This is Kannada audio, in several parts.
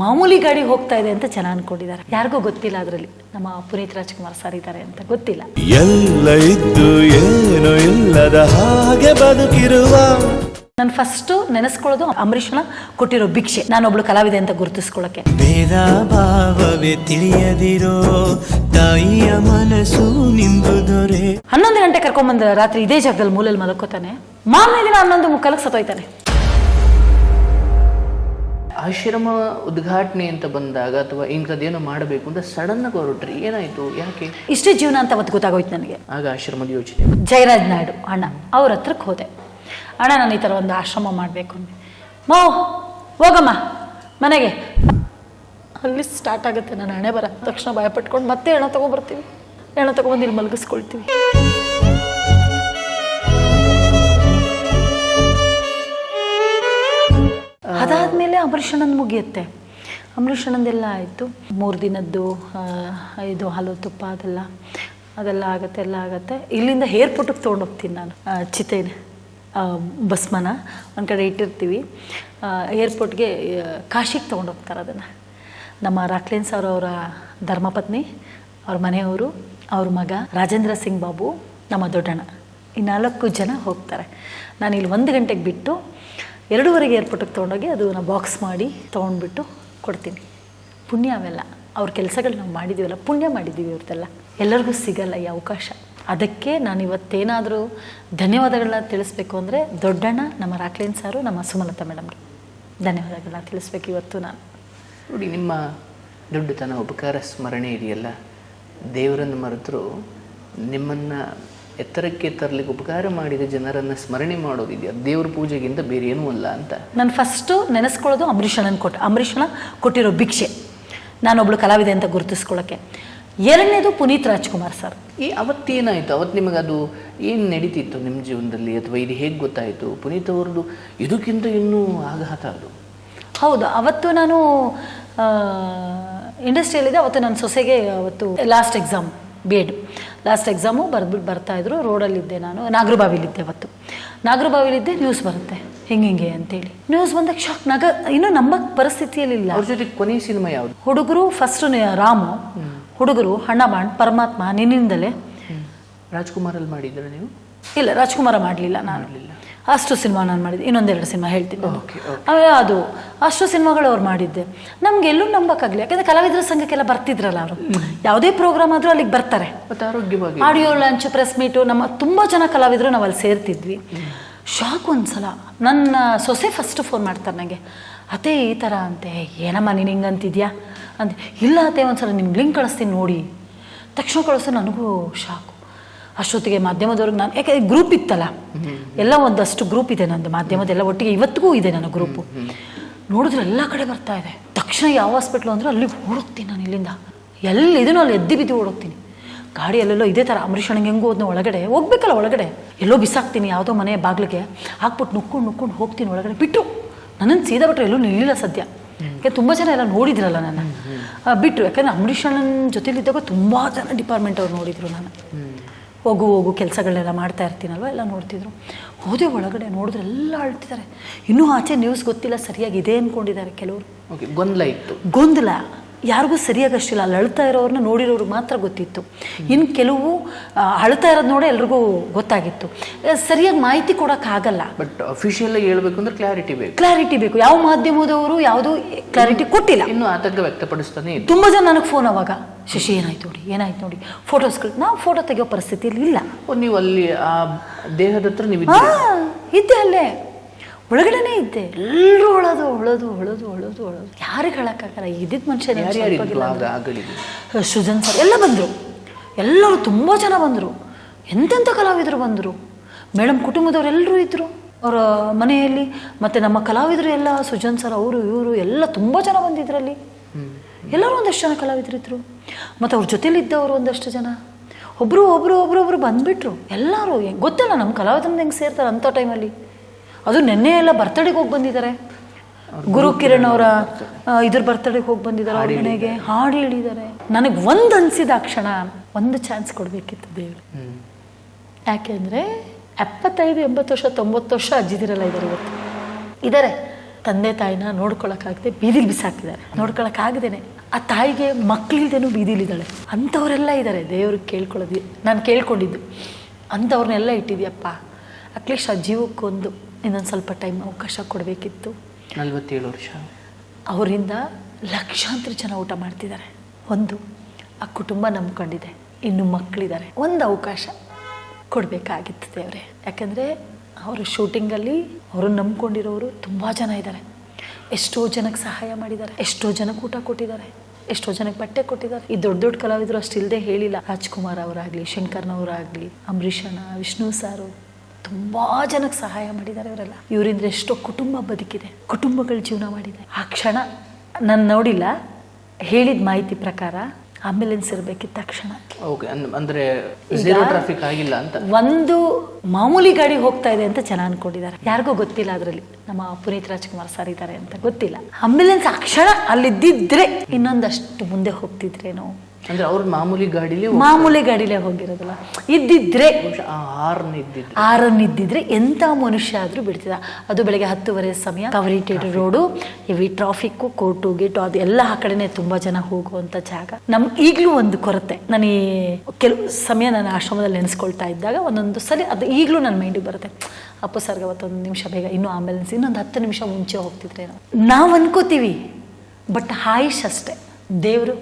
ಮಾಮೂಲಿ ಗಾಡಿ ಹೋಗ್ತಾ ಇದೆ ಅಂತ ಚೆನ್ನಾಗಿ ಅನ್ಕೊಂಡಿದ್ದಾರೆ. ಯಾರಿಗೂ ಗೊತ್ತಿಲ್ಲ ಅದರಲ್ಲಿ. ನಮ್ಮ ಪುನೀತ್ ರಾಜ್ಕುಮಾರ್ ಸರ್ ಇದ್ದಾರೆ ಅಂತ ಗೊತ್ತಿಲ್ಲ. ಎಲ್ಲ ಇದ್ದು ಏನು ಇಲ್ಲದ ಹಾಗೆ ಬದುಕಿರುವ ನಾನು ಫಸ್ಟು ನೆನೆಸ್ಕೊಳ್ಳೋದು ಅಂಬರೀಷನ ಕೊಟ್ಟಿರೋ ಭಿಕ್ಷೆ. ನಾನೊಬ್ಳು ಕಲಾವಿದೆ ಅಂತ ಗುರುತಿಸ್ಕೊಳ್ಳೋಕೆ. ಭೇದ ಭಾವವೇ ತಿಳಿಯದಿರೋ ತಾಯಿಯ ಮನಸ್ಸು ನಿಂದು ದೊರೆ. ಹನ್ನೊಂದು ಗಂಟೆ ಕರ್ಕೊಂಬಂದ ರಾತ್ರಿ ಇದೇ ಜಾಗದಲ್ಲಿ ಮೂಲೆಯಲ್ಲಿ ಮಲಕೋತಾನೆ. ಮಾರನೇ ದಿನ ಹನ್ನೊಂದು ಮುಕ್ಕಲಕ್ಕೆ ಸತ್ತೋಯ್ತಾನೆ. ಆಶ್ರಮ ಉದ್ಘಾಟನೆ ಅಂತ ಬಂದಾಗ ಅಥವಾ ಇಂಥದ್ದೇನು ಮಾಡಬೇಕು ಅಂತ ಸಡನ್ ಆಗಿ ಹೊರಟ್ರಿ ಏನಾಯ್ತು? ಯಾಕೆ? ಇಷ್ಟೇ ಜೀವನ ಅಂತ ಅವತ್ತು ಗೊತ್ತಾಗೋಯ್ತು ನನಗೆ. ಆಗ ಆಶ್ರಮದ ಯೋಚನೆ ಜಯರಾಜ್ ನಾಯ್ಡು ಅಣ್ಣ ಅವ್ರ ಹತ್ರಕ್ಕೆ ಹೋದೆ. ಅಣ್ಣ ನಾನು ಈ ಥರ ಒಂದು ಆಶ್ರಮ ಮಾಡಬೇಕು ಅಂದೆ. ಮೋ ಹೋಗಮ್ಮ ಮನೆಗೆ. ಅಲ್ಲಿ ಸ್ಟಾರ್ಟ್ ಆಗುತ್ತೆ. ನಾನು ಹಣೆ ಬರ ತಕ್ಷಣ ಭಯ ಪಟ್ಕೊಂಡು ಮತ್ತೆ ಹೆಣ ತಗೊಂಡ್ಬರ್ತೀವಿ ಹೆಣ ತಗೊಂಡ್ಬಂದು ಇಲ್ಲಿ ಮಲಗಿಸ್ಕೊಳ್ತೀವಿ ಅಂಬರೀಷಣ್ಣನ ಮುಗಿಯುತ್ತೆ. ಅಂಬರೀಷಣ್ಣಂದೆಲ್ಲ ಆಯಿತು. ಮೂರು ದಿನದ್ದು ಇದು ಹಾಲು ತುಪ್ಪ ಅದೆಲ್ಲ ಅದೆಲ್ಲ ಆಗುತ್ತೆ ಎಲ್ಲ ಆಗುತ್ತೆ. ಇಲ್ಲಿಂದ ಏರ್ಪೋರ್ಟಿಗೆ ತೊಗೊಂಡೋಗ್ತೀನಿ ನಾನು. ಚಿತೆನ ಆ, ಭಸ್ಮನ ಒಂದು ಕಡೆ ಇಟ್ಟಿರ್ತೀವಿ. ಏರ್ಪೋರ್ಟ್ಗೆ ಕಾಶಿಗೆ ತೊಗೊಂಡೋಗ್ತಾರೆ ಅದನ್ನು. ನಮ್ಮ ರಾಕ್ಲೇನ್ ಸರ್ ಅವರ ಧರ್ಮಪತ್ನಿ ಅವ್ರ ಮನೆಯವರು ಅವ್ರ ಮಗ ರಾಜೇಂದ್ರ ಸಿಂಗ್ ಬಾಬು ನಮ್ಮ ದೊಡ್ಡಣ್ಣ. ಈ ನಾಲ್ಕು ಜನ ಹೋಗ್ತಾರೆ. ನಾನು ಇಲ್ಲಿ ಒಂದು ಗಂಟೆಗೆ ಬಿಟ್ಟು ಎರಡೂವರೆಗೆ ಏರ್ಪೋರ್ಟಿಗೆ ತೊಗೊಂಡೋಗಿ ಅದನ್ನು ಬಾಕ್ಸ್ ಮಾಡಿ ತೊಗೊಂಡ್ಬಿಟ್ಟು ಕೊಡ್ತೀನಿ. ಪುಣ್ಯ ಅವೆಲ್ಲ. ಅವ್ರ ಕೆಲಸಗಳು ನಾವು ಮಾಡಿದ್ದೀವಲ್ಲ ಪುಣ್ಯ ಮಾಡಿದ್ದೀವಿ ಇವ್ರದ್ದೆಲ್ಲ ಎಲ್ಲರಿಗೂ ಸಿಗಲ್ಲ ಈ ಅವಕಾಶ. ಅದಕ್ಕೆ ನಾನು ಇವತ್ತೇನಾದರೂ ಧನ್ಯವಾದಗಳನ್ನ ತಿಳಿಸ್ಬೇಕು ಅಂದರೆ ದೊಡ್ಡಣ್ಣ, ನಮ್ಮ ರಾಕ್ಲೇನ್ ಸಾರು, ನಮ್ಮ ಸುಮಲತಾ ಮೇಡಮ್ಗೆ. ಧನ್ಯವಾದಗಳನ್ನ ತಿಳಿಸ್ಬೇಕು ಇವತ್ತು ನಾನು. ನೋಡಿ, ನಿಮ್ಮ ದೊಡ್ಡತನ ಉಪಕಾರ ಸ್ಮರಣೆ ಇದೆಯಲ್ಲ? ದೇವರನ್ನು ಮರೆತರು ನಿಮ್ಮನ್ನ ಎತ್ತರಕ್ಕೆ ತರಲಿಕ್ಕೆ ಉಪಕಾರ ಮಾಡಿದ ಜನರನ್ನ ಸ್ಮರಣೆ ಮಾಡೋದಿದೆಯಾ? ದೇವ್ರ ಪೂಜೆಗಿಂತ ಬೇರೆ ಏನೂ ಅಲ್ಲ ಅಂತ. ನಾನು ಫಸ್ಟು ನೆನೆಸ್ಕೊಳ್ಳೋದು ಅಂಬರೀಷಣ್ಣನ ಕೊಟ್ಟು ಅಂಬರೀಷಣ ಕೊಟ್ಟಿರೋ ಭಿಕ್ಷೆ. ನಾನೊಬ್ಳು ಕಲಾವಿದೆ ಅಂತ ಗುರುತಿಸ್ಕೊಳ್ಳೋಕೆ. ಎರಡನೇದು ಪುನೀತ್ ರಾಜ್ಕುಮಾರ್ ಸರ್. ಈ ಅವತ್ತೇನಾಯಿತು? ಅವತ್ತು ನಿಮಗೆ ಅದು ಏನು ನಡೀತಿತ್ತು ನಿಮ್ಮ ಜೀವನದಲ್ಲಿ? ಅಥವಾ ಇದು ಹೇಗೆ ಗೊತ್ತಾಯಿತು? ಪುನೀತ್ ಅವ್ರದ್ದು ಇದಕ್ಕಿಂತ ಇನ್ನೂ ಆಘಾತ ಅದು. ಹೌದು ಅವತ್ತು ನಾನು ಇಂಡಸ್ಟ್ರಿಯಲ್ಲಿದೆ ಅವತ್ತು ನನ್ನ ಸೊಸೆಗೆ ಅವತ್ತು last exam B Ed last exam ಬರೆದ್ಬಿಟ್ಟು ಬರ್ತಾಯಿದ್ರು ರೋಡಲ್ಲಿದ್ದೆ ನಾನು. ನಾಗರಬಾವಿಲಿದ್ದೆ ಅವತ್ತು. ನಾಗರಬಾವಿಲಿದ್ದೆ ನ್ಯೂಸ್ ಬರುತ್ತೆ. ಹಿಂಗೆ ಹಿಂಗೆ ಅಂತೇಳಿ. ನ್ಯೂಸ್ ಬಂದಾಗ ಶಾಕ್ ನಗ ಇನ್ನೂ ನಮ್ಮ ಪರಿಸ್ಥಿತಿಯಲ್ಲಿಲ್ಲ ಅವ್ರ ಜೊತೆ ಕೊನೆಯ ಸಿನಿಮಾ ಯಾವುದು? ಹುಡುಗರು ಫಸ್ಟ್ ರಾಮು ಹುಡುಗರು ಹಣ್ಣಬಾಣ್ ಪರಮಾತ್ಮ ನಿನ್ನಿಂದಲೇ. ರಾಜ್ಕುಮಾರಲ್ಲಿ ಮಾಡಿದ್ರೆ ನೀವು? ಇಲ್ಲ ರಾಜ್ಕುಮಾರ ಮಾಡಲಿಲ್ಲ ನಾನು. ಅಷ್ಟು ಸಿನಿಮಾ ನಾನು ಮಾಡಿದ್ದೆ. ಇನ್ನೊಂದೆರಡು ಸಿನಿಮಾ ಹೇಳ್ತೀನಿ. ಆಮೇಲೆ ಅದು ಅಷ್ಟು ಸಿನಿಮಾಗಳು ಅವ್ರು ಮಾಡಿದ್ದೆ. ನಮ್ಗೆ ಎಲ್ಲೂ ನಂಬಕ್ಕಾಗಲಿ ಯಾಕಂದ್ರೆ ಕಲಾವಿದರ ಸಂಘಕ್ಕೆಲ್ಲ ಬರ್ತಿದ್ರಲ್ಲ ಅವರು. ಯಾವುದೇ ಪ್ರೋಗ್ರಾಮ್ ಆದರೂ ಅಲ್ಲಿಗೆ ಬರ್ತಾರೆ. ಆಡಿಯೋ ಲಾಂಚ್ ಪ್ರೆಸ್ ಮೀಟು ನಮ್ಮ ತುಂಬ ಜನ ಕಲಾವಿದರು ನಾವು ಅಲ್ಲಿ ಸೇರ್ತಿದ್ವಿ. ಶಾಕ್ ಒಂದ್ಸಲ. ನನ್ನ ಸೊಸೆ ಫಸ್ಟ್ ಫೋನ್ ಮಾಡ್ತಾರೆ ನನಗೆ ಅದೇ ಈ ಥರ ಅಂತೆ. ಏನಮ್ಮ ನೀನು ಹಿಂಗೆ ಅಂತಿದ್ಯಾ ಅಂತ ಇಲ್ಲ ಅತ್ತೆ ಒಂದ್ಸಲ ನಿಮ್ಮ ಲಿಂಕ್ ಕಳಿಸ್ತೀನಿ ನೋಡಿ. ತಕ್ಷಣ ಕಳಿಸ್ತೀನಿ ನನಗೂ ಶಾಕು. ಅಷ್ಟೊತ್ತಿಗೆ ಮಾಧ್ಯಮದವ್ರಿಗೆ ನಾನು ಯಾಕೆ ಗ್ರೂಪ್ ಇತ್ತಲ್ಲ. ಎಲ್ಲ ಒಂದಷ್ಟು ಗ್ರೂಪ್ ಇದೆ ನಂದು, ಮಾಧ್ಯಮದೆಲ್ಲ ಒಟ್ಟಿಗೆ ಇವತ್ತಿಗೂ ಇದೆ ನನ್ನ ಗ್ರೂಪು ನೋಡಿದ್ರೆ ಎಲ್ಲ ಕಡೆ ಬರ್ತಾ ಇದೆ. ತಕ್ಷಣ ಯಾವ ಹಾಸ್ಪಿಟ್ಲು ಅಂದರೆ ಅಲ್ಲಿ ಓಡೋಗ್ತೀನಿ ನಾನು ಇಲ್ಲಿಂದ. ಎಲ್ಲಿದನೋ ಅಲ್ಲಿ ಎದ್ದು ಬಿದ್ದು ಓಡೋಗ್ತೀನಿ ಗಾಡಿ ಅಲ್ಲೆಲ್ಲೋ ಇದೇ ಥರ ಅಂಬರೀಷಣಿಗೆ ಹೆಂಗೂ ಹೋದ್ನ ಒಳಗಡೆ. ಹೋಗ್ಬೇಕಲ್ಲ ಒಳಗಡೆ. ಎಲ್ಲೋ ಬಿಸಾಕ್ತೀನಿ, ಯಾವುದೋ ಮನೆ ಬಾಗಿಲಿಗೆ. ಹಾಕ್ಬಿಟ್ಟು ನುಕ್ಕೊಂಡು ನುಕ್ಕೊಂಡು ಹೋಗ್ತೀನಿ ಒಳಗಡೆ. ಬಿಟ್ಟು ನನ್ನನ್ನು ಸೀದಾ ಬಿಟ್ಟರೆ ಎಲ್ಲೂ ನಿಲ್ಲಿಲ್ಲ ಸದ್ಯ. ಯಾಕೆ ತುಂಬ ಜನ ಎಲ್ಲ ನೋಡಿದ್ರಲ್ಲ ನಾನು ಬಿಟ್ಟು ಯಾಕಂದರೆ ಅಂಬರೀಷಣ್ಣನ ಜೊತೆಲಿದ್ದಾಗ ತುಂಬ ಜನ ಡಿಪಾರ್ಟ್ಮೆಂಟ್ ಅವ್ರು ನೋಡಿದ್ರು ನಾನು. ಹೋಗು ಹೋಗು ಕೆಲಸಗಳನ್ನೆಲ್ಲ ಮಾಡ್ತಾ ಇರ್ತೀನಲ್ವ? ಎಲ್ಲ ನೋಡ್ತಿದ್ರು. ಹೋದೆ ಒಳಗಡೆ ನೋಡಿದ್ರೆ ಎಲ್ಲ ಅಳ್ತಿದ್ದಾರೆ ಇನ್ನೂ ಆಚೆ ನ್ಯೂಸ್ ಗೊತ್ತಿಲ್ಲ ಸರಿಯಾಗಿ ಇದೆ ಅಂದ್ಕೊಂಡಿದ್ದಾರೆ ಕೆಲವರು ಗೊಂದಲ ಇತ್ತು. ಗೊಂದಲ. ಯಾರಿಗೂ ಸರಿಯಾಗಿ ಅಷ್ಟಿಲ್ಲ. ಅಲ್ಲಿ ಅಳ್ತಾ ಇರೋರನ್ನ ನೋಡಿರೋರು ಮಾತ್ರ ಗೊತ್ತಿತ್ತು. ಇನ್ನು ಕೆಲವು ಅಳ್ತಾ ಇರೋದು ನೋಡಿ ಎಲ್ರಿಗೂ ಗೊತ್ತಾಗಿತ್ತು. ಸರಿಯಾಗಿ ಮಾಹಿತಿ ಕೊಡೋಕ್ಕಾಗಲ್ಲ ಬಟ್ ಅಫಿಷಿಯಲ್ ಹೇಳಬೇಕು ಅಂದ್ರೆ ಕ್ಲಾರಿಟಿ ಬೇಕು. ಕ್ಲಾರಿಟಿ ಬೇಕು. ಯಾವ ಮಾಧ್ಯಮದವರು ಯಾವುದು ಕ್ಲಾರಿಟಿ ಕೊಟ್ಟಿಲ್ಲ. ಇನ್ನು ಆತಂಕ ವ್ಯಕ್ತಪಡಿಸ್ತಾನೆ ತುಂಬ ಜನ ನನಗೆ ಫೋನ್ ಅವಾಗ ಶಶಿ ಏನಾಯ್ತು ನೋಡಿ ಏನಾಯ್ತು ನೋಡಿ? ಫೋಟೋಸ್ಗಳು ನಾವು ಫೋಟೋ ತೆಗೆಯೋ ಪರಿಸ್ಥಿತಿಯಲ್ಲಿ ಇಲ್ಲ. ನೀವು ಅಲ್ಲಿ ಆ ದೇಹದ ಹತ್ರ ನೀವು ಇದ್ದೆ ಅಲ್ಲೇ. ಒಳಗಡೆನೇ ಇದ್ದೆ. ಎಲ್ಲರೂ ಹೊಳೋದು ಹೊಳೋದು ಹೊಳೋದು ಹೊಳೋದು ಹೊಳೋದು ಯಾರಿಗೆ ಹೇಳಕ್ಕಾಗಲ್ಲ? ಇದ್ದಿದ್ದ ಮನುಷ್ಯ ಸುಜನ್ ಸರ್ ಎಲ್ಲ ಬಂದರು. ಎಲ್ಲರೂ ತುಂಬ ಜನ ಬಂದರು. ಎಂತೆಂಥ ಕಲಾವಿದರು ಬಂದರು. ಮೇಡಮ್ ಕುಟುಂಬದವರೆಲ್ಲರೂ ಇದ್ದರು ಅವರ ಮನೆಯಲ್ಲಿ ಮತ್ತು ನಮ್ಮ ಕಲಾವಿದರು ಎಲ್ಲ ಸುಜನ್ ಸರ್ ಅವರು ಇವರು ಎಲ್ಲ ತುಂಬ ಜನ ಬಂದಿದ್ರಲ್ಲಿ. ಎಲ್ಲರೂ ಒಂದಷ್ಟು ಜನ ಕಲಾವಿದರು ಇದ್ದರು ಮತ್ತು ಅವ್ರ ಜೊತೆಲಿದ್ದವರು ಒಂದಷ್ಟು ಜನ. ಒಬ್ಬರು ಒಬ್ಬರು ಒಬ್ರು ಬಂದುಬಿಟ್ರು ಬಂದ್ಬಿಟ್ರು. ಎಲ್ಲರೂ. ಗೊತ್ತಿಲ್ಲ ನಮ್ಮ ಕಲಾವಿದ್ರಿಂದ ಹೆಂಗೆ ಸೇರ್ತಾರೆ ಅಂಥ ಟೈಮಲ್ಲಿ ಅದು ನೆನ್ನೆ ಎಲ್ಲ ಬರ್ತಡೆಗೆ ಹೋಗಿ ಬಂದಿದ್ದಾರೆ. ಗುರು ಕಿರಣ್ ಅವರ ಇದ್ರ ಬರ್ತಡೆಗೆ ಹೋಗಿ ಬಂದಿದ್ದಾರೆ ಅವ್ರ ಮನೆಗೆ. ಹಾಡು ಹೇಳಿದ್ದಾರೆ ನನಗೆ ಒಂದು ಅನಿಸಿದ ಆ ಕ್ಷಣ ಒಂದು ಚಾನ್ಸ್ ಕೊಡಬೇಕಿತ್ತು ದೇವರು. ಯಾಕೆಂದರೆ ಎಪ್ಪತ್ತೈದು ಎಂಬತ್ತು ವರ್ಷ ತೊಂಬತ್ತು ವರ್ಷ ಅಜ್ಜಿದಿರಲ್ಲ ಇದ್ದಾರೆ ಇವತ್ತು. ಇದ್ದಾರೆ ತಂದೆ ತಾಯಿನ ನೋಡ್ಕೊಳಕ್ಕಾಗದೆ ಬೀದಿಲಿ ಬಿಸಾಕಿದ್ದಾರೆ ನೋಡ್ಕೊಳಕ್ಕಾಗದೇನೆ. ಆ ತಾಯಿಗೆ ಮಕ್ಕಳಿಲ್ದೇನೂ ಬೀದಿಲಿದ್ದಾಳೆ. ಅಂಥವರೆಲ್ಲ ಇದ್ದಾರೆ ದೇವ್ರಿಗೆ ಕೇಳ್ಕೊಳ್ಳೋದು. ನಾನು ಕೇಳ್ಕೊಂಡಿದ್ದು. ಅಂಥವ್ರನ್ನೆಲ್ಲ ಇಟ್ಟಿದ್ಯಪ್ಪ. ಅಟ್ಲೀಸ್ಟ್ ಆ ಜೀವಕ್ಕೊಂದು ಇನ್ನೊಂದು ಸ್ವಲ್ಪ ಟೈಮ್ ಅವಕಾಶ ಕೊಡಬೇಕಿತ್ತು. ನಲ್ವತ್ತೇಳು ವರ್ಷ. ಅವರಿಂದ ಲಕ್ಷಾಂತರ ಜನ ಊಟ ಮಾಡ್ತಿದ್ದಾರೆ. ಒಂದು ಆ ಕುಟುಂಬ ನಂಬ್ಕೊಂಡಿದೆ. ಇನ್ನು ಮಕ್ಕಳಿದ್ದಾರೆ ಒಂದು ಅವಕಾಶ ಕೊಡಬೇಕಾಗಿತ್ತು ದೇವ್ರೆ. ಯಾಕಂದರೆ ಅವರು ಶೂಟಿಂಗಲ್ಲಿ ಅವರು ನಂಬ್ಕೊಂಡಿರೋರು ತುಂಬ ಜನ ಇದ್ದಾರೆ. ಎಷ್ಟೋ ಜನಕ್ಕೆ ಸಹಾಯ ಮಾಡಿದ್ದಾರೆ. ಎಷ್ಟೋ ಜನಕ್ಕೆ ಊಟ ಕೊಟ್ಟಿದ್ದಾರೆ. ಎಷ್ಟೋ ಜನಕ್ಕೆ ಬಟ್ಟೆ ಕೊಟ್ಟಿದ್ದಾರೆ. ಈ ದೊಡ್ಡ ದೊಡ್ಡ ಕಲಾವಿದರು ಅಷ್ಟು ಇಲ್ಲದೆ ಹೇಳಿಲ್ಲ. ರಾಜ್ಕುಮಾರ್ ಅವರಾಗಲಿ ಶಂಕರ್ನವರಾಗಲಿ ಅಂಬರೀಷಣ್ಣ ವಿಷ್ಣು ಸಾರು. ತುಂಬ ಜನಕ್ಕೆ ಸಹಾಯ ಮಾಡಿದ್ದಾರೆ ಇವರೆಲ್ಲ. ಇವರಿಂದ ಎಷ್ಟೋ ಕುಟುಂಬ ಬದುಕಿದೆ ಕುಟುಂಬಗಳ ಜೀವನ ಮಾಡಿದೆ. ಆ ಕ್ಷಣ ನಾನು ನೋಡಿಲ್ಲ ಹೇಳಿದ ಮಾಹಿತಿ ಪ್ರಕಾರ ಆಂಬ್ಯುಲೆನ್ಸ್ ಇರಬೇಕಿತ್ತು ತಕ್ಷಣ ಅಂದ್ರೆ ಝೀರೋ ಟ್ರಾಫಿಕ್ ಆಗಿಲ್ಲ ಅಂತ. ಒಂದು ಮಾಮೂಲಿ ಗಾಡಿ ಹೋಗ್ತಾ ಇದೆ ಅಂತ ಜನ ಅನ್ಕೊಂಡಿದ್ದಾರೆ. ಯಾರಿಗೂ ಗೊತ್ತಿಲ್ಲ ಅದರಲ್ಲಿ ನಮ್ಮ ಪುನೀತ್ ರಾಜ್ಕುಮಾರ್ ಸರ್ ಇದ್ದಾರೆ ಅಂತ ಗೊತ್ತಿಲ್ಲ. ಆಂಬ್ಯುಲೆನ್ಸ್ ಆ ಕ್ಷಣ ಅಲ್ಲಿದ್ದಿದ್ರೆ ಇನ್ನೊಂದಷ್ಟು ಮುಂದೆ ಹೋಗ್ತಿದ್ರೇನೋ ಅಂದ್ರೆ ಅವ್ರ ಮಾಮೂಲಿ ಗಾಡಿಲಿ ಮಾಮೂಲಿ ಗಾಡಿಲೇ ಹೋಗಿರೋದಲ್ಲ. ಇದ್ದಿದ್ರೆ ಆರನ್ ಇದ್ದಿದ್ರೆ. ಎಂಥ ಮನುಷ್ಯ ಆದರೂ ಬಿಡ್ತಿದ್ದ. ಅದು ಬೆಳಗ್ಗೆ ಹತ್ತುವರೆ ಸಮಯ ಕವರಿಟೇಡ್ ರೋಡು ಇವಿ ಟ್ರಾಫಿಕ್ಕು ಕೋರ್ಟು ಗೇಟು ಅದು ಎಲ್ಲ ಆ ಕಡೆನೆ ತುಂಬಾ ಜನ ಹೋಗುವಂತ ಜಾಗ. ನಮ್ ಈಗಲೂ ಒಂದು ಕೊರತೆ. ನಾನು ಈ ಕೆಲವು ಸಮಯ ನಾನು ಆಶ್ರಮದಲ್ಲಿ ನೆನೆಸ್ಕೊಳ್ತಾ ಇದ್ದಾಗ ಒಂದೊಂದು ಸರಿ ಅದು ಈಗಲೂ ನನ್ನ ಮೈಂಡಿಗೆ ಬರುತ್ತೆ. ಅಪ್ಪು ಸರ್ಗೆ ಅವತ್ತೊಂದು ನಿಮಿಷ ಬೇಗ ಇನ್ನೂ ಆಂಬ್ಯುಲೆನ್ಸ್ ಇನ್ನೊಂದು ಹತ್ತು ನಿಮಿಷ ಮುಂಚೆ ಹೋಗ್ತಿದ್ರೆ ನಾವು ಅನ್ಕೋತೀವಿ ಬಟ್ ಆಯುಷ್ ಅಷ್ಟೇ. ದೇವರು